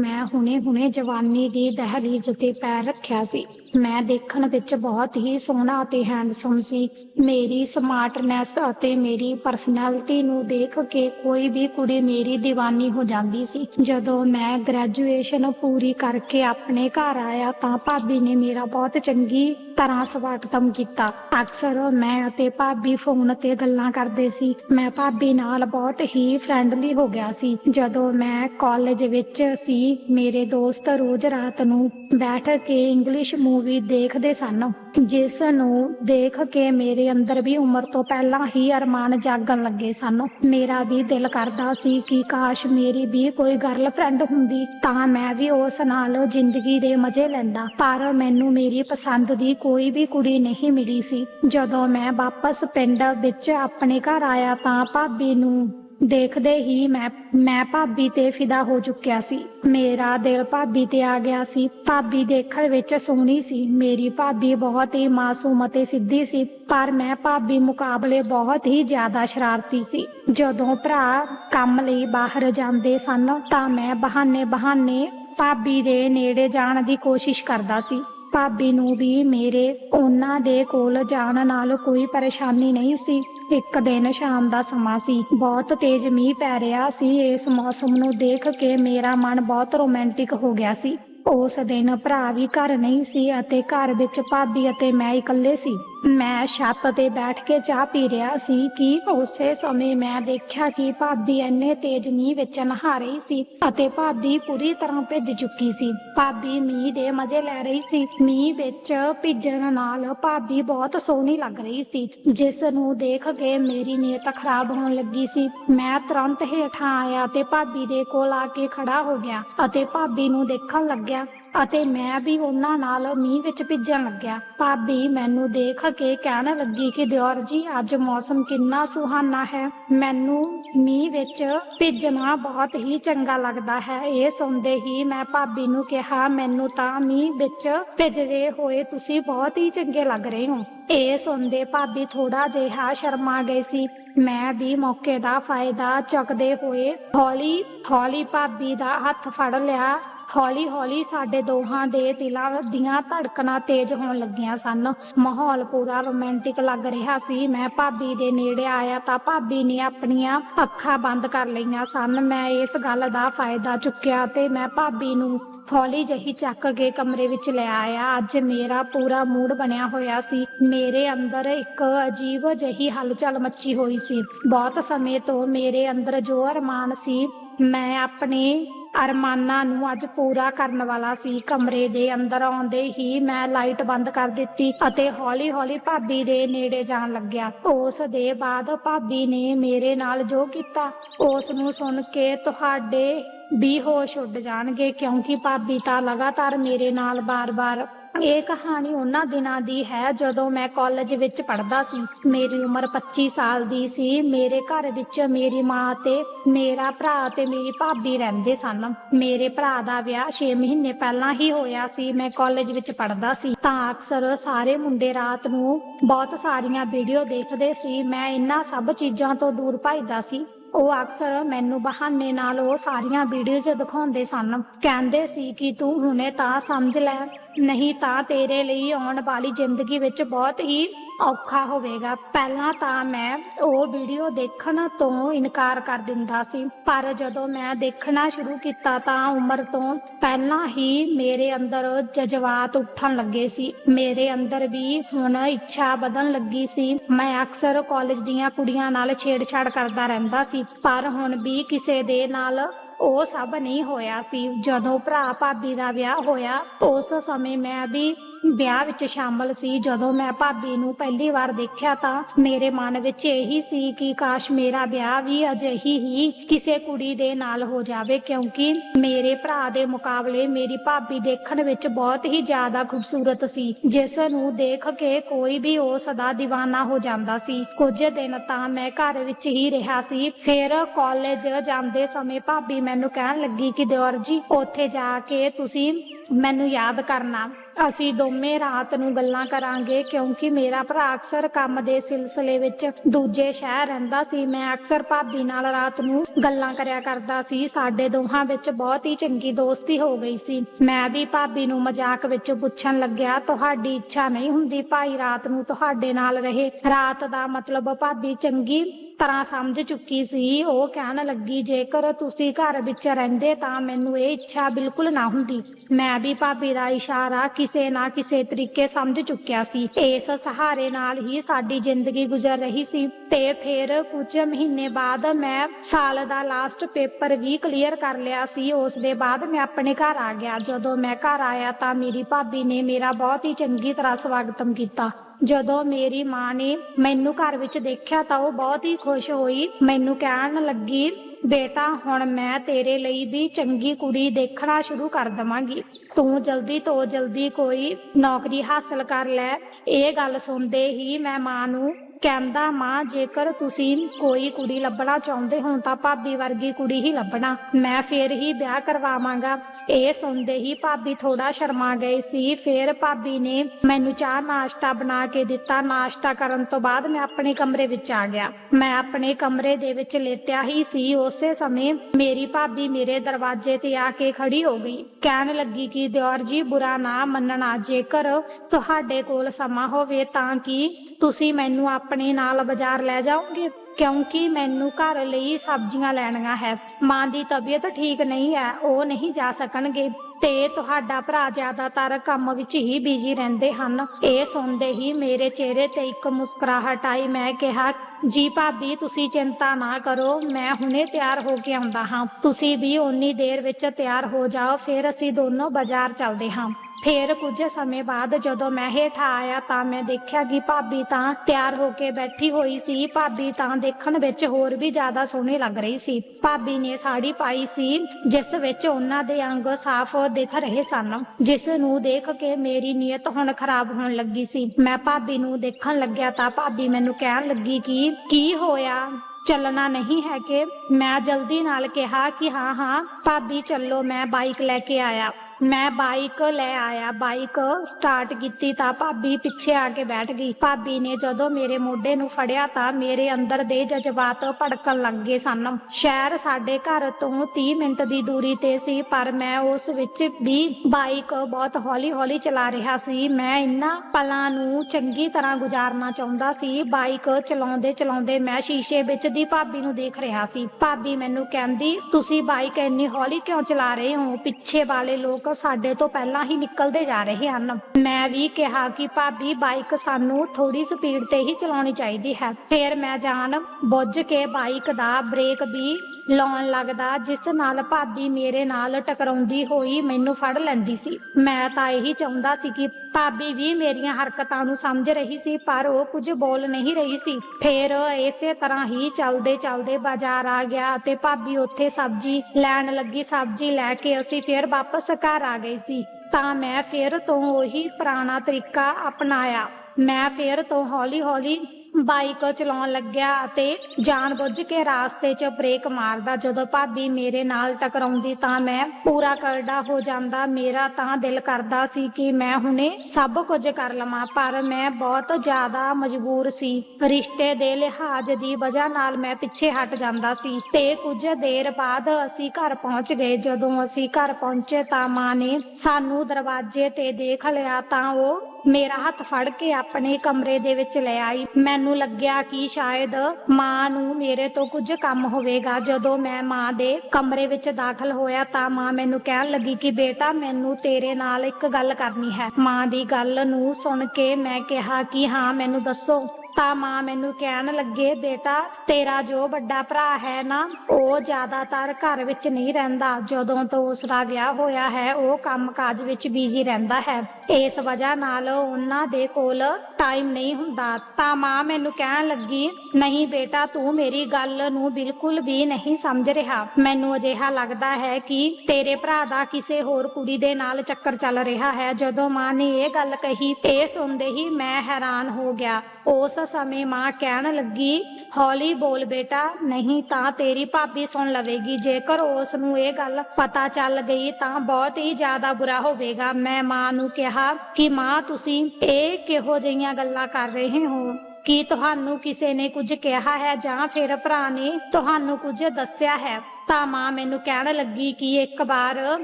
ਮੈਂ ਹੁਣੇ-ਹੁਣੇ ਜਵਾਨੀ ਦੀ ਦਹਲੀਜ਼ ਤੇ ਪੈਰ ਰੱਖਿਆ ਸੀ। ਮੈਂ ਦੇਖਣ ਵਿੱਚ ਬਹੁਤ ਹੀ ਸੋਹਣਾ ਅਤੇ ਹੈਂਡਸਮ ਸੀ। ਮੇਰੀ ਸਮਾਰਟਨੈਸ ਅਤੇ ਮੇਰੀ ਪਰਸਨੈਲਿਟੀ ਨੂੰ ਦੇਖ ਕੇ ਕੋਈ ਵੀ ਕੁੜੀ ਮੇਰੀ دیਵਾਨੀ ਹੋ ਜਾਂਦੀ ਸੀ। ਜਦੋਂ ਮੈਂ ਗ੍ਰੈਜੂਏਸ਼ਨ ਪੂਰੀ ਕਰਕੇ ਆਪਣੇ ਘਰ ਆਇਆ ਤਾਂ ਭਾਬੀ ਨੇ ਮੇਰਾ ਬਹੁਤ ਚੰਗੀ ਤਰ੍ਹਾਂ ਸਵਾਗਤਮ ਕੀਤਾ। ਅਕਸਰ ਮੈਂ ਅਤੇ ਭਾਬੀ ਫੋਨ ਤੇ ਗੱਲਾਂ ਕਰਦੇ ਸੀ। ਮੈਂ ਭਾਬੀ ਨਾਲ ਬਹੁਤ ਹੀ ਫਰੈਂਡਲੀ ਹੋ ਗਿਆ ਸੀ। ਜਦੋਂ ਮੈਂ ਕਾਲਜ ਵਿੱਚ ਸੀ ਮੇਰੇ ਦੋਸਤ ਰੋਜ਼ ਰਾਤ ਨੂੰ ਬੈਠ ਕੇ ਇੰਗਲਿਸ਼ ਮੂਵੀ ਦੇਖਦੇ ਸਨ, ਜਿਸ ਨੂੰ ਦੇਖ ਕੇ ਮੇਰੇ ਅੰਦਰ ਵੀ ਉਮਰ ਤੋਂ ਪਹਿਲਾਂ ਹੀ ਅਰਮਾਨ ਜਾਗਣ ਲੱਗੇ ਸਨ। ਮੇਰਾ ਵੀ ਦਿਲ ਕਰਦਾ ਸੀ ਕਿ ਕਾਸ਼ ਮੇਰੀ ਵੀ ਕੋਈ ਗਰਲਫ੍ਰੈਂਡ ਹੁੰਦੀ, ਤਾਂ ਮੈਂ ਵੀ ਉਸ ਨਾਲ ਜ਼ਿੰਦਗੀ ਦੇ ਮਜ਼ੇ ਲੈਂਦਾ। ਪਰ ਮੈਨੂੰ ਮੇਰੀ ਪਸੰਦ ਦੀ ਕੋਈ ਵੀ ਕੁੜੀ ਨਹੀਂ ਮਿਲੀ ਸੀ। ਜਦੋਂ ਮੈਂ ਵਾਪਸ ਪਿੰਡ ਵਿੱਚ ਆਪਣੇ ਘਰ ਆਇਆ ਤਾਂ ਭਾਬੀ ਨੂੰ ਦੇਖਦੇ ਹੀ ਮੈਂ ਮੈਂ ਭਾਬੀ ਤੇ ਫਿਦਾ ਹੋ ਚੁੱਕਿਆ ਸੀ। ਮੇਰਾ ਦਿਲ ਭਾਬੀ ਤੇ ਆ ਗਿਆ ਸੀ। ਭਾਬੀ ਦੇਖਣ ਵਿੱਚ ਸੋਹਣੀ ਸੀ। ਮੇਰੀ ਭਾਬੀ ਬਹੁਤ ਹੀ ਮਾਸੂਮ ਅਤੇ ਸਿੱਧੀ ਸੀ, ਪਰ ਮੈਂ ਭਾਬੀ ਮੁਕਾਬਲੇ ਬਹੁਤ ਹੀ ਜ਼ਿਆਦਾ ਸ਼ਰਾਰਤੀ ਸੀ। ਜਦੋਂ ਭਰਾ ਕੰਮ ਲਈ ਬਾਹਰ ਜਾਂਦੇ ਸਨ ਤਾਂ ਮੈਂ ਬਹਾਨੇ ਬਹਾਨੇ ਭਾਬੀ ਦੇ ਨੇੜੇ ਜਾਣ ਦੀ ਕੋਸ਼ਿਸ਼ ਕਰਦਾ ਸੀ। ਭਾਬੀ ਨੂੰ ਵੀ ਮੇਰੇ, ਉਹਨਾਂ ਦੇ ਕੋਲ ਜਾਣ ਨਾਲ ਕੋਈ ਪਰੇਸ਼ਾਨੀ ਨਹੀਂ ਸੀ। ਇੱਕ ਦਿਨ ਸ਼ਾਮ ਦਾ ਸਮਾਂ ਸੀ। ਬਹੁਤ ਤੇਜ਼ ਮੀਂਹ ਪੈ ਰਿਹਾ ਸੀ। ਇਸ ਮੌਸਮ ਨੂੰ ਦੇਖ ਕੇ ਮੇਰਾ ਮਨ ਬਹੁਤ ਰੋਮਾਂਟਿਕ ਹੋ ਗਿਆ ਸੀ। ਉਸ ਦਿਨ ਭਰਾ ਵੀ ਘਰ ਨਹੀਂ ਸੀ ਅਤੇ ਘਰ ਵਿੱਚ ਭਾਬੀ ਅਤੇ ਮੈਂ ਇਕੱਲੇ ਸੀ। ਮੈਂ ਛੱਤ ਤੇ ਬੈਠ ਕੇ ਚਾਹ ਪੀ ਰਿਹਾ ਸੀ ਕਿ ਉਸੇ ਸਮੇਂ ਮੈਂ ਦੇਖਿਆ ਕਿ ਭਾਬੀ ਇੰਨੇ ਤੇਜ਼ ਮੀਂਹ ਵਿੱਚ ਨਹਾ ਰਹੀ ਸੀ ਅਤੇ ਭਾਬੀ ਪੂਰੀ ਤਰ੍ਹਾਂ ਭਿੱਜ ਚੁੱਕੀ ਸੀ। ਭਾਬੀ ਮੀਂਹ ਦੇ ਮਜ਼ੇ ਲੈ ਰਹੀ ਸੀ। ਮੀਂਹ ਵਿੱਚ ਭਿੱਜਣ ਨਾਲ ਭਾਬੀ ਬਹੁਤ ਸੋਹਣੀ ਲੱਗ ਰਹੀ ਸੀ। ਜਿਸ ਨੂੰ ਦੇਖ ਕੇ ਮੇਰੀ ਨੀਅਤ ਖਰਾਬ ਹੋਣ ਲੱਗੀ ਸੀ। ਮੈਂ ਤੁਰੰਤ ਹੇਠਾਂ ਆਇਆ ਤੇ ਭਾਬੀ ਦੇ ਕੋਲ ਆ ਕੇ ਖੜਾ ਹੋ ਗਿਆ ਅਤੇ ਭਾਬੀ ਨੂੰ ਦੇਖਣ ਲੱਗਿਆ। ਅਤੇ ਮੈਂ ਵੀ ਉਹਨਾਂ ਨਾਲ ਮੀਂਹ ਵਿੱਚ ਭਿੱਜਣ ਲੱਗਿਆ। ਭਾਬੀ, ਮੈਨੂੰ ਦੇਖ ਕੇ ਕਹਿਣ ਲੱਗੀ ਕਿ ਦਿਓਰ ਜੀ, ਅੱਜ ਮੌਸਮ ਕਿੰਨਾ ਸੁਹਾਨਾ ਹੈ। ਮੈਨੂੰ ਮੀਂਹ ਵਿੱਚ ਭਿੱਜਣਾ ਬਹੁਤ ਹੀ ਚੰਗਾ ਲੱਗਦਾ ਹੈ। ਇਹ ਸੁਣਦੇ ਹੀ ਮੈਂ ਭਾਬੀ ਨੂੰ ਕਿਹਾ, ਮੈਨੂੰ ਤਾਂ ਮੀਂਹ ਵਿੱਚ ਭਿੱਜਦੇ ਹੋਏ ਤੁਸੀਂ ਬਹੁਤ ਹੀ ਚੰਗੇ ਲੱਗ ਰਹੇ ਹੋ। ਇਹ ਸੁਣਦੇ ਭਾਬੀ ਥੋੜਾ ਜਿਹਾ ਸ਼ਰਮਾ ਗਏ ਸੀ। ਮੈਂ ਵੀ ਮੌਕੇ ਦਾ ਫਾਇਦਾ ਚੁੱਕਦੇ ਹੋਏ ਹੌਲੀ ਹੌਲੀ ਭਾਬੀ ਦਾ ਹੱਥ ਫੜ ਲਿਆ। ਹੌਲੀ ਹੌਲੀ ਸਾਡੇ ਦੋਹਾਂ ਦੇ ਦਿਲਾਂ ਦੀਆਂ ਧੜਕਣਾਂ ਤੇਜ਼ ਹੋਣ ਲੱਗੀਆਂ ਸਨ। ਮਾਹੌਲ ਪੂਰਾ ਰੋਮਾਂਟਿਕ ਲੱਗ ਰਿਹਾ ਸੀ। ਮੈਂ ਭਾਬੀ ਦੇ ਨੇੜੇ ਆਇਆ ਤਾਂ ਭਾਬੀ ਨੇ ਆਪਣੀਆਂ ਅੱਖਾਂ ਬੰਦ ਕਰ ਲਈਆਂ ਸਨ। ਮੈਂ ਇਸ ਗੱਲ ਦਾ ਫਾਇਦਾ ਚੁੱਕਿਆ ਤੇ ਮੈਂ ਭਾਬੀ ਨੂੰ ਹੌਲੀ ਜਹੀ ਚੱਕ ਕੇ ਕਮਰੇ ਵਿੱਚ ਲੈ ਆਇਆ। ਅੱਜ ਮੇਰਾ ਪੂਰਾ ਮੂਡ ਬਣਿਆ ਹੋਇਆ ਸੀ। ਮੇਰੇ ਅੰਦਰ ਇੱਕ ਅਜੀਬ ਜਿਹੀ ਹਲਚਲ ਮੱਚੀ ਹੋਈ ਸੀ। ਬਹੁਤ ਸਮੇਂ ਤੋਂ ਮੇਰੇ ਅੰਦਰ ਜੋ ਅਰਮਾਨ ਸੀ। ਮੈਂ ਆਪਣੇ ਅਰਮਾਨਾਂ ਨੂੰ ਅੱਜ ਪੂਰਾ ਕਰਨ ਵਾਲਾ ਸੀ। ਕਮਰੇ ਦੇ ਅੰਦਰ ਆਉਂਦੇ ਹੀ ਮੈਂ ਲਾਈਟ ਬੰਦ ਕਰ ਦਿੱਤੀ ਅਤੇ ਹੌਲੀ-ਹੌਲੀ ਭਾਬੀ ਦੇ ਨੇੜੇ ਜਾਣ ਲੱਗਿਆ। ਉਸ ਦੇ ਬਾਅਦ ਭਾਬੀ ਨੇ ਮੇਰੇ ਨਾਲ ਜੋ ਕੀਤਾ, ਉਸ ਨੂੰ ਸੁਣ ਕੇ ਤੁਹਾਡੇ ਵੀ ਹੋਸ਼ ਉੱਡ ਜਾਣਗੇ, ਕਿਉਂਕਿ ਭਾਬੀ ਤਾਂ ਲਗਾਤਾਰ ਮੇਰੇ ਨਾਲ ਬਾਰ-ਬਾਰ ਇਹ ਕਹਾਣੀ ਉਹਨਾਂ ਦਿਨਾਂ ਦੀ ਹੈ, ਜਦੋਂ ਮੈਂ ਕਾਲਜ ਵਿੱਚ ਪੜ੍ਹਦਾ ਸੀ। ਮੇਰੀ ਉਮਰ 25 ਸਾਲ ਦੀ ਸੀ। ਮੇਰੇ ਘਰ ਵਿੱਚ ਮੇਰੀ ਮਾਂ ਤੇ ਮੇਰਾ ਭਰਾ ਤੇ ਮੇਰੀ ਭਾਬੀ ਰਹਿੰਦੇ ਸਨ। ਮੇਰੇ ਭਰਾ ਦਾ ਵਿਆਹ 6 ਮਹੀਨੇ ਪਹਿਲਾਂ ਹੀ ਹੋਇਆ ਸੀ। ਮੈਂ ਕਾਲਜ ਵਿੱਚ ਪੜ੍ਹਦਾ ਸੀ। ਤਾਂ ਅਕਸਰ ਸਾਰੇ ਮੁੰਡੇ ਰਾਤ ਨੂੰ ਬਹੁਤ ਸਾਰੀਆਂ ਵੀਡੀਓ ਦੇਖਦੇ ਸੀ। ਮੈਂ ਇਹਨਾਂ ਸਭ ਚੀਜ਼ਾਂ ਤੋਂ ਦੂਰ ਭੱਜਦਾ ਸੀ। ਉਹ ਅਕਸਰ ਮੈਨੂੰ ਬਹਾਨੇ ਨਾਲ ਉਹ ਸਾਰੀਆਂ ਵੀਡੀਓਜ਼ ਦਿਖਾਉਂਦੇ ਸਨ। ਕਹਿੰਦੇ ਸੀ ਕਿ ਤੂੰ ਹੁਣੇ ਤਾਂ ਸਮਝ ਲੈ, ਨਹੀਂ ਤਾਂ ਤੇਰੇ ਲਈ ਆਉਣ ਵਾਲੀ ਜ਼ਿੰਦਗੀ ਵਿੱਚ ਬਹੁਤ ਹੀ ਔਖਾ ਹੋਵੇਗਾ। ਪਹਿਲਾਂ ਤਾਂ ਮੈਂ ਉਹ ਵੀਡੀਓ ਦੇਖਣ ਤੋਂ ਇਨਕਾਰ ਕਰ ਦਿੰਦਾ ਸੀ। ਪਰ ਜਦੋਂ ਮੈਂ ਦੇਖਣਾ ਸ਼ੁਰੂ ਕੀਤਾ ਤਾਂ ਉਮਰ ਤੋਂ ਪਹਿਲਾਂ ਹੀ ਮੇਰੇ ਅੰਦਰ ਜਜ਼ਬਾਤ ਉੱਠਣ ਲੱਗੇ ਸੀ। ਮੇਰੇ ਅੰਦਰ ਵੀ ਹੁਣ ਇੱਛਾ ਵਧਣ ਲੱਗੀ ਸੀ। ਮੈਂ ਅਕਸਰ ਕਾਲਜ ਦੀਆਂ ਕੁੜੀਆਂ ਨਾਲ ਛੇੜਛਾੜ ਕਰਦਾ ਰਹਿੰਦਾ ਸੀ। ਪਰ ਹੁਣ ਵੀ ਕਿਸੇ ਦੇ ਨਾਲ ਉਹ ਸਭ ਨਹੀਂ ਹੋਇਆ ਸੀ। ਜਦੋਂ ਭਰਾ ਭਾਬੀ ਦਾ ਵਿਆਹ ਹੋਇਆ, ਉਸ ਸਮੇਂ ਮੈਂ ਵੀ ਵਿਆਹ ਵਿੱਚ ਸ਼ਾਮਲ ਸੀ। ਜਦੋਂ ਮੈਂ ਭਾਬੀ ਨੂੰ ਪਹਿਲੀ ਵਾਰ ਦੇਖਿਆ ਤਾਂ ਮੇਰੇ ਮਨ ਵਿੱਚ ਇਹੀ ਸੀ ਕਿ ਕਾਸ਼ ਮੇਰਾ ਵਿਆਹ ਵੀ ਅਜਿਹੀ ਹੀ ਕਿਸੇ ਕੁੜੀ ਦੇ ਨਾਲ ਹੋ ਜਾਵੇ, ਕਿਉਂਕਿ ਮੇਰੇ ਭਰਾ ਦੇ ਮੁਕਾਬਲੇ ਮੇਰੀ ਭਾਬੀ ਦੇਖਣ ਵਿੱਚ ਬਹੁਤ ਹੀ ਜ਼ਿਆਦਾ ਖੂਬਸੂਰਤ ਸੀ। ਜਿਸ ਨੂੰ ਦੇਖ ਕੇ ਕੋਈ ਵੀ ਉਸ ਦਾ دیਵਾਨਾ ਹੋ ਜਾਂਦਾ ਸੀ। ਕੁਝ ਦਿਨ ਤਾਂ ਮੈਂ ਘਰ ਵਿੱਚ ਹੀ ਰਿਹਾ ਸੀ। ਫਿਰ ਕਾਲਜ ਜਾਂਦੇ ਸਮੇਂ ਭਾਬੀ ਮੈਨੂੰ ਕਹਿਣ ਲੱਗੀ ਕਿ ਦਿਓਰ ਜੀ, ਉੱਥੇ ਜਾ ਕੇ ਤੁਸੀਂ ਮੈਨੂੰ ਯਾਦ ਕਰਨਾ, ਅਸੀਂ ਦੋਵੇਂ ਰਾਤ ਨੂੰ ਗੱਲਾਂ ਕਰਾਂਗੇ ਕਿਉਂਕਿ ਮੇਰਾ ਭਰਾ ਅਕਸਰ ਕੰਮ ਦੇ ਸਿਲਸਿਲੇ ਵਿੱਚ ਦੂਜੇ ਸ਼ਹਿਰ ਰਹਿੰਦਾ ਸੀ। ਮੈਂ ਅਕਸਰ ਭਾਬੀ ਨਾਲ ਰਾਤ ਨੂੰ ਗੱਲਾਂ ਕਰਿਆ ਕਰਦਾ ਸੀ। ਸਾਡੇ ਦੋਹਾਂ ਵਿੱਚ ਬਹੁਤ ਹੀ ਚੰਗੀ ਦੋਸਤੀ ਹੋ ਗਈ ਸੀ। ਮੈਂ ਵੀ ਭਾਬੀ ਨੂੰ ਮਜ਼ਾਕ ਵਿੱਚ ਪੁੱਛਣ ਲੱਗਿਆ, ਤੁਹਾਡੀ ਇੱਛਾ ਨਹੀਂ ਹੁੰਦੀ ਭਾਈ ਰਾਤ ਨੂੰ ਤੁਹਾਡੇ ਨਾਲ ਰਹੇ। ਰਾਤ ਦਾ ਮਤਲਬ ਭਾਬੀ ਚੰਗੀ ਤਰ੍ਹਾਂ ਸਮਝ ਚੁੱਕੀ ਸੀ, ਉਹ ਕਹਿਣ ਲੱਗੀ, ਜੇਕਰ ਤੁਸੀਂ ਘਰ ਵਿੱਚ ਰਹਿੰਦੇ ਤਾਂ ਮੈਨੂੰ ਇਹ ਇੱਛਾ ਬਿਲਕੁਲ ਨਾ ਹੁੰਦੀ। ਮੈਂ ਵੀ ਭਾਬੀ ਦਾ ਇਸ਼ਾਰਾ ਕਿਸੇ ਨਾ ਕਿਸੇ ਤਰੀਕੇ ਸਮਝ ਚੁੱਕਿਆ ਸੀ। ਇਸ ਸਹਾਰੇ ਨਾਲ ਹੀ ਸਾਡੀ ਜ਼ਿੰਦਗੀ ਗੁਜ਼ਰ ਰਹੀ ਸੀ ਤੇ ਫਿਰ ਕੁਝ ਮਹੀਨੇ ਬਾਅਦ ਮੈਂ ਸਾਲ ਦਾ ਲਾਸਟ ਪੇਪਰ ਵੀ ਕਲੀਅਰ ਕਰ ਲਿਆ ਸੀ। ਉਸ ਦੇ ਬਾਅਦ ਮੈਂ ਆਪਣੇ ਘਰ ਆ ਗਿਆ। ਜਦੋਂ ਮੈਂ ਘਰ ਆਇਆ ਤਾਂ ਮੇਰੀ ਭਾਬੀ ਨੇ ਮੇਰਾ ਬਹੁਤ ਹੀ ਚੰਗੀ ਤਰ੍ਹਾਂ ਸਵਾਗਤਮ ਕੀਤਾ। ਜਦੋਂ ਮੇਰੀ ਮਾਂ ਨੇ ਮੈਨੂੰ ਘਰ ਵਿੱਚ ਦੇਖਿਆ ਤਾਂ ਉਹ ਬਹੁਤ ਹੀ ਖੁਸ਼ ਹੋਈ। ਮੈਨੂੰ ਕਹਿਣ ਲੱਗੀ, ਬੇਟਾ, ਹੁਣ ਮੈਂ ਤੇਰੇ ਲਈ ਵੀ ਚੰਗੀ ਕੁੜੀ ਦੇਖਣਾ ਸ਼ੁਰੂ ਕਰ ਦਵਾਂਗੀ। ਤੂੰ ਜਲਦੀ ਤੋਂ ਜਲਦੀ ਕੋਈ ਨੌਕਰੀ ਹਾਸਲ ਕਰ ਲੈ। ਇਹ ਗੱਲ ਸੁਣਦੇ ਹੀ ਮੈਂ ਮਾਂ ਨੂੰ ਕਹਿੰਦਾ, ਮਾਂ, ਜੇਕਰ ਤੁਸੀਂ ਕੋਈ ਕੁੜੀ ਲੱਭਣਾ ਚਾਹੁੰਦੇ ਹੋ, ਤਾਂ ਭਾਬੀ ਵਰਗੀ ਕੁੜੀ ਹੀ ਲੱਭਣਾ। ਮੈਂ ਫੇਰ ਹੀ ਵਿਆਹ ਕਰਵਾਵਾਂਗਾ। ਇਹ ਸੁਣਦੇ ਹੀ ਭਾਬੀ ਥੋੜਾ ਸ਼ਰਮਾ ਗਈ ਸੀ। ਫੇਰ ਭਾਬੀ ਨੇ ਮੈਨੂੰ ਚਾਹ, ਨਾਸ਼ਤਾ ਬਣਾ ਕੇ ਦਿੱਤਾ। ਨਾਸ਼ਤਾ ਕਰਨ ਤੋਂ ਬਾਅਦ ਮੈਂ ਆਪਣੇ ਕਮਰੇ ਵਿੱਚ ਆ ਗਿਆ। ਮੈਂ ਆਪਣੇ ਕਮਰੇ ਦੇ ਵਿੱਚ ਲੇਟਿਆ ਹੀ ਸੀ। ਉਸੇ ਸਮੇਂ ਮੇਰੀ ਭਾਬੀ ਮੇਰੇ ਦਰਵਾਜ਼ੇ ਤੇ ਆ ਕੇ ਖੜੀ ਹੋ ਗਈ। ਕਹਿਣ ਲੱਗੀ ਕਿ, ਦਿਓਰ ਜੀ, ਬੁਰਾ ਨਾ ਮੰਨਣਾ। ਜੇਕਰ ਤੁਹਾਡੇ ਕੋਲ ਸਮਾਂ ਹੋਵੇ ਤਾਂ ਕਿ ਤੁਸੀਂ ਮੈਨੂੰ ਆਪ ਆਪਣੇ ਨਾਲ ਬਾਜ਼ਾਰ ਲੈ ਜਾਓਗੇ, ਕਿਉਂਕਿ ਮੈਨੂੰ ਘਰ ਲਈ ਸਬਜ਼ੀਆਂ ਲੈਣੀਆਂ ਹੈ। ਮਾਂ ਦੀ ਤਬੀਅਤ ਠੀਕ ਨਹੀਂ ਹੈ, ਉਹ ਨਹੀਂ ਜਾ ਸਕਣਗੇ। ਤੇ ਤੁਹਾਡਾ ਭਰਾ ਜ਼ਿਆਦਾਤਰ ਕੰਮ ਵਿੱਚ ਹੀ ਬਿਜ਼ੀ ਰਹਿੰਦੇ ਹਨ। ਇਹ ਸੁਣਦੇ ਹੀ ਮੇਰੇ ਚਿਹਰੇ ਤੇ ਇੱਕ ਮੁਸਕਰਾਹਟ ਆਈ। ਮੈਂ ਕਿਹਾ, ਜੀ ਭਾਬੀ, ਤੁਸੀਂ ਚਿੰਤਾ ਨਾ ਕਰੋ, ਮੈਂ ਹੁਣੇ ਤਿਆਰ ਹੋ ਕੇ ਆਉਂਦਾ ਹਾਂ। ਤੁਸੀਂ ਵੀ ਓਨੀ ਦੇਰ ਵਿੱਚ ਤਿਆਰ ਹੋ ਜਾਓ, ਫਿਰ ਅਸੀਂ ਦੋਨੋਂ ਬਾਜ਼ਾਰ ਚੱਲਦੇ ਹਾਂ। ਫੇਰ ਕੁਝ ਸਮੇਂ ਬਾਅਦ ਜਦੋਂ ਮੈਂ ਹੇਠਾਂ ਆਇਆ ਤਾਂ ਮੈਂ ਦੇਖਿਆ ਕਿ ਭਾਬੀ ਤਾਂ ਤਿਆਰ ਹੋ ਕੇ ਬੈਠੀ ਹੋਈ ਸੀ। ਭਾਬੀ ਤਾਂ ਦੇਖਣ ਵਿੱਚ ਹੋਰ ਵੀ ਜ਼ਿਆਦਾ ਸੋਹਣੀ ਲੱਗ ਰਹੀ ਸੀ। ਭਾਬੀ ਨੇ ਸਾੜੀ ਪਾਈ ਸੀ, ਜਿਸ ਵਿੱਚ ਉਹਨਾਂ ਦੇ ਅੰਗ ਸਾਫ਼ ਦਿਖ ਰਹੇ ਸਨ, ਜਿਸ ਨੂੰ ਦੇਖ ਕੇ ਮੇਰੀ ਨੀਅਤ ਹੁਣ ਖਰਾਬ ਹੋਣ ਲੱਗੀ ਸੀ। ਮੈਂ ਭਾਬੀ ਨੂੰ ਦੇਖਣ ਲੱਗਿਆ ਤਾਂ ਭਾਬੀ ਮੈਨੂੰ ਕਹਿਣ ਲੱਗੀ ਕਿ, ਕੀ ਹੋਇਆ? ਚੱਲਣਾ ਨਹੀਂ ਹੈ ਕਿ? ਮੈਂ ਜਲਦੀ ਨਾਲ ਕਿਹਾ ਕਿ, ਹਾਂ ਹਾਂ, ਭਾਬੀ, ਚੱਲੋ, ਮੈਂ ਬਾਈਕ ਲੈ ਕੇ ਆਇਆ। ਮੈਂ ਬਾਈਕ ਲੈ ਆਇਆ, ਬਾਈਕ ਸਟਾਰਟ ਕੀਤੀ ਤਾਂ ਭਾਬੀ ਪਿੱਛੇ ਆ ਕੇ ਬੈਠ ਗਈ। ਭਾਬੀ ਨੇ ਜਦੋਂ ਮੇਰੇ ਮੋਢੇ ਨੂੰ ਫੜਿਆ ਤਾਂ ਮੇਰੇ ਅੰਦਰ ਦੇ ਜਜ਼ਬਾਤ ਭੜਕਣ ਲੱਗੇ ਸਨ। ਸ਼ਹਿਰ ਸਾਡੇ ਘਰ ਤੋਂ 30 ਮਿੰਟ ਦੀ ਦੂਰੀ ਤੇ ਸੀ, ਪਰ ਮੈਂ ਉਸ ਵਿੱਚ ਵੀ ਬਾਈਕ ਬਹੁਤ ਹੌਲੀ-ਹੌਲੀ ਚਲਾ ਰਿਹਾ ਸੀ। ਮੈਂ ਇਹਨਾਂ ਪਲਾਂ ਨੂੰ ਚੰਗੀ ਤਰ੍ਹਾਂ ਗੁਜ਼ਾਰਨਾ ਚਾਹੁੰਦਾ ਸੀ। ਬਾਈਕ ਚਲਾਉਂਦੇ ਚਲਾਉਂਦੇ ਮੈਂ ਸ਼ੀਸ਼ੇ ਵਿੱਚ ਦੀ ਭਾਬੀ ਨੂੰ ਦੇਖ ਰਿਹਾ ਸੀ। ਭਾਬੀ ਮੈਨੂੰ ਕਹਿੰਦੀ, ਤੁਸੀਂ ਬਾਈਕ ਇੰਨੀ ਹੌਲੀ ਕਿਉਂ ਚਲਾ ਰਹੇ ਹੋ? ਪਿੱਛੇ ਵਾਲੇ ਲੋਕ ਸਾਡੇ ਤੋਂ ਪਹਿਲਾਂ ਹੀ ਨਿਕਲਦੇ ਜਾ ਰਹੇ ਹਨ। ਮੈਂ ਵੀ ਕਿਹਾ ਕਿ ਭਾਬੀ, ਬਾਈਕ ਸਾਨੂੰ ਥੋੜੀ ਸਪੀਡ ਤੇ ਹੀ ਚਲਾਉਣੀ ਚਾਹੀਦੀ ਹੈ। ਫਿਰ ਮੈਂ ਜਾਣ ਬੁੱਝ ਕੇ ਬਾਈਕ ਦਾ ਬ੍ਰੇਕ ਵੀ ਲਾਉਣ ਲੱਗਦਾ, ਜਿਸ ਨਾਲ ਭਾਬੀ ਮੇਰੇ ਨਾਲ ਟਕਰਾਉਂਦੀ ਹੋਈ ਮੈਨੂੰ ਫੜ ਲੈਂਦੀ ਸੀ। ਮੈਂ ਤਾਂ ਇਹੀ ਚਾਹੁੰਦਾ ਸੀ ਕਿ ਭਾਬੀ ਵੀ ਮੇਰੀਆਂ ਹਰਕਤਾਂ ਨੂੰ ਸਮਝ ਰਹੀ ਸੀ, ਪਰ ਉਹ ਕੁਝ ਬੋਲ ਨਹੀਂ ਰਹੀ ਸੀ। ਫਿਰ ਇਸੇ ਤਰ੍ਹਾਂ ਹੀ ਚੱਲਦੇ ਚੱਲਦੇ ਬਾਜ਼ਾਰ ਆ ਗਿਆ ਅਤੇ ਭਾਬੀ ਉੱਥੇ ਸਬਜ਼ੀ ਲੈਣ ਲੱਗੀ। ਸਬਜ਼ੀ ਲੈ ਕੇ ਅਸੀਂ ਫਿਰ ਵਾਪਸ ਘਰ ਆ ਗਈ ਸੀ, ਤਾਂ ਮੈਂ ਫਿਰ ਤੋਂ ਉਹੀ ਪੁਰਾਣਾ ਤਰੀਕਾ ਅਪਣਾਇਆ। ਮੈਂ ਫਿਰ ਤੋਂ ਹੌਲੀ ਹੌਲੀ ਬਾਈਕ ਚਲਾਉਣ ਲੱਗਿਆ ਅਤੇ ਜਾਣਬੁੱਝ ਕੇ ਰਾਸਤੇ 'ਚ ਬ੍ਰੇਕ ਮਾਰਦਾ। ਜਦੋਂ ਭਾਬੀ ਮੇਰੇ ਨਾਲ ਟਕਰਾਉਂਦੀ ਤਾਂ ਮੈਂ ਪੂਰਾ ਕਰੜਾ ਹੋ ਜਾਂਦਾ। ਮੇਰਾ ਤਾਂ ਦਿਲ ਕਰਦਾ ਸੀ ਕਿ ਮੈਂ ਹੁਣੇ ਸਭ ਕੁਝ ਕਰ ਲਵਾਂ, ਪਰ ਮੈਂ ਬਹੁਤ ਜ਼ਿਆਦਾ ਮਜਬੂਰ ਸੀ। ਰਿਸ਼ਤੇ ਦੇ ਲਿਹਾਜ਼ ਦੀ ਵਜ੍ਹਾ ਨਾਲ ਮੈਂ ਪਿੱਛੇ ਹਟ ਜਾਂਦਾ ਸੀ ਤੇ ਕੁਝ ਦੇਰ ਬਾਅਦ ਅਸੀਂ ਘਰ ਪਹੁੰਚ ਗਏ। ਜਦੋਂ ਅਸੀਂ ਘਰ ਪਹੁੰਚੇ ਤਾਂ ਮਾਂ ਨੇ ਸਾਨੂੰ ਦਰਵਾਜ਼ੇ ਤੇ ਦੇਖ ਲਿਆ ਤਾਂ ਉਹ ਮੇਰਾ ਹੱਥ ਫੜ ਕੇ ਆਪਣੇ ਕਮਰੇ ਦੇ ਵਿੱਚ ਲੈ ਆਈ। ਮੈਨੂੰ ਲੱਗਿਆ ਕਿ ਸ਼ਾਇਦ ਮਾਂ ਨੂੰ ਮੇਰੇ ਤੋਂ ਕੁਝ ਕੰਮ ਹੋਵੇਗਾ। ਜਦੋਂ ਮੈਂ ਮਾਂ ਦੇ ਕਮਰੇ ਵਿੱਚ ਦਾਖਲ ਹੋਇਆ ਤਾਂ ਮਾਂ ਮੈਨੂੰ ਕਹਿਣ ਲੱਗੀ ਕਿ ਬੇਟਾ, ਮੈਨੂੰ ਤੇਰੇ ਨਾਲ ਇੱਕ ਗੱਲ ਕਰਨੀ ਹੈ। ਮਾਂ ਦੀ ਗੱਲ ਨੂੰ ਸੁਣ ਕੇ ਮੈਂ ਕਿਹਾ ਕਿ ਹਾਂ, ਮੈਨੂੰ ਦੱਸੋ। ਤਾਂ ਮਾਂ ਮੈਨੂੰ ਕਹਿਣ ਲੱਗੇ, ਬੇਟਾ, ਤੇਰਾ ਜੋ ਵੱਡਾ ਭਰਾ ਹੈ ਨਾ, ਉਹ ਜ਼ਿਆਦਾਤਰ ਘਰ ਵਿੱਚ ਨਹੀਂ ਰਹਿੰਦਾ। ਜਦੋਂ ਤੋਂ ਉਸ ਦਾ ਵਿਆਹ ਹੋਇਆ ਹੈ, ਉਹ ਕੰਮਕਾਜ ਵਿੱਚ ਬਿਜ਼ੀ ਰਹਿੰਦਾ ਹੈ। ਇਸ ਵਜ੍ਹਾ ਨਾਲ ਉਹਨਾਂ ਦੇ ਕੋਲ ਟਾਈਮ ਨਹੀਂ ਹੁੰਦਾ। ਤਾਂ ਮਾਂ ਮੈਨੂੰ ਕਹਿਣ ਲੱਗੀ, ਨਹੀਂ ਬੇਟਾ, ਤੂੰ ਮੇਰੀ ਗੱਲ ਨੂੰ ਬਿਲਕੁਲ ਵੀ ਨਹੀਂ ਸਮਝ ਰਿਹਾ। ਮੈਨੂੰ ਅਜਿਹਾ ਲੱਗਦਾ ਹੈ ਕਿ ਤੇਰੇ ਭਰਾ ਦਾ ਕਿਸੇ ਹੋਰ ਕੁੜੀ ਦੇ ਨਾਲ ਚੱਕਰ ਚੱਲ ਰਿਹਾ ਹੈ। ਜਦੋਂ ਮਾਂ ਨੇ ਇਹ ਗੱਲ ਕਹੀ, ਇਹ ਸੁਣਦੇ ਹੀ ਮੈਂ ਹੈਰਾਨ ਹੋ ਗਿਆ। ਉਸ ਸਮੇਂ ਮਾਂ ਕਹਿਣ ਲੱਗੀ, ਹੌਲੀ ਬੋਲ ਬੇਟਾ, ਨਹੀਂ ਤਾਂ ਤੇਰੀ ਭਾਬੀ ਸੁਣ ਲਵੇਗੀ। ਜੇਕਰ ਉਸ ਨੂੰ ਇਹ ਗੱਲ ਪਤਾ ਚੱਲ ਗਈ, ਤਾਂ ਬਹੁਤ ਹੀ ਜ਼ਿਆਦਾ ਬੁਰਾ ਹੋਵੇਗਾ। ਮੈਂ ਮਾਂ ਨੂੰ ਕਿਹਾ ਕਿ ਮਾਂ, ਤੁਸੀਂ ਇਹ ਕਿਹੋ ਜਿਹੀਆਂ ਗੱਲਾਂ ਕਰ ਰਹੇ ਹੋ? ਕੀ ਤੁਹਾਨੂੰ ਕਿਸੇ ਨੇ ਕੁਝ ਕਿਹਾ ਹੈ ਜਾਂ ਫਿਰ ਭਰਾ ਨੇ ਤੁਹਾਨੂੰ ਕੁਝ ਦੱਸਿਆ ਹੈ? ਤਾਂ ਮਾਂ ਮੈਨੂੰ ਕਹਿਣ ਲੱਗੀ ਕਿ ਇੱਕ ਵਾਰ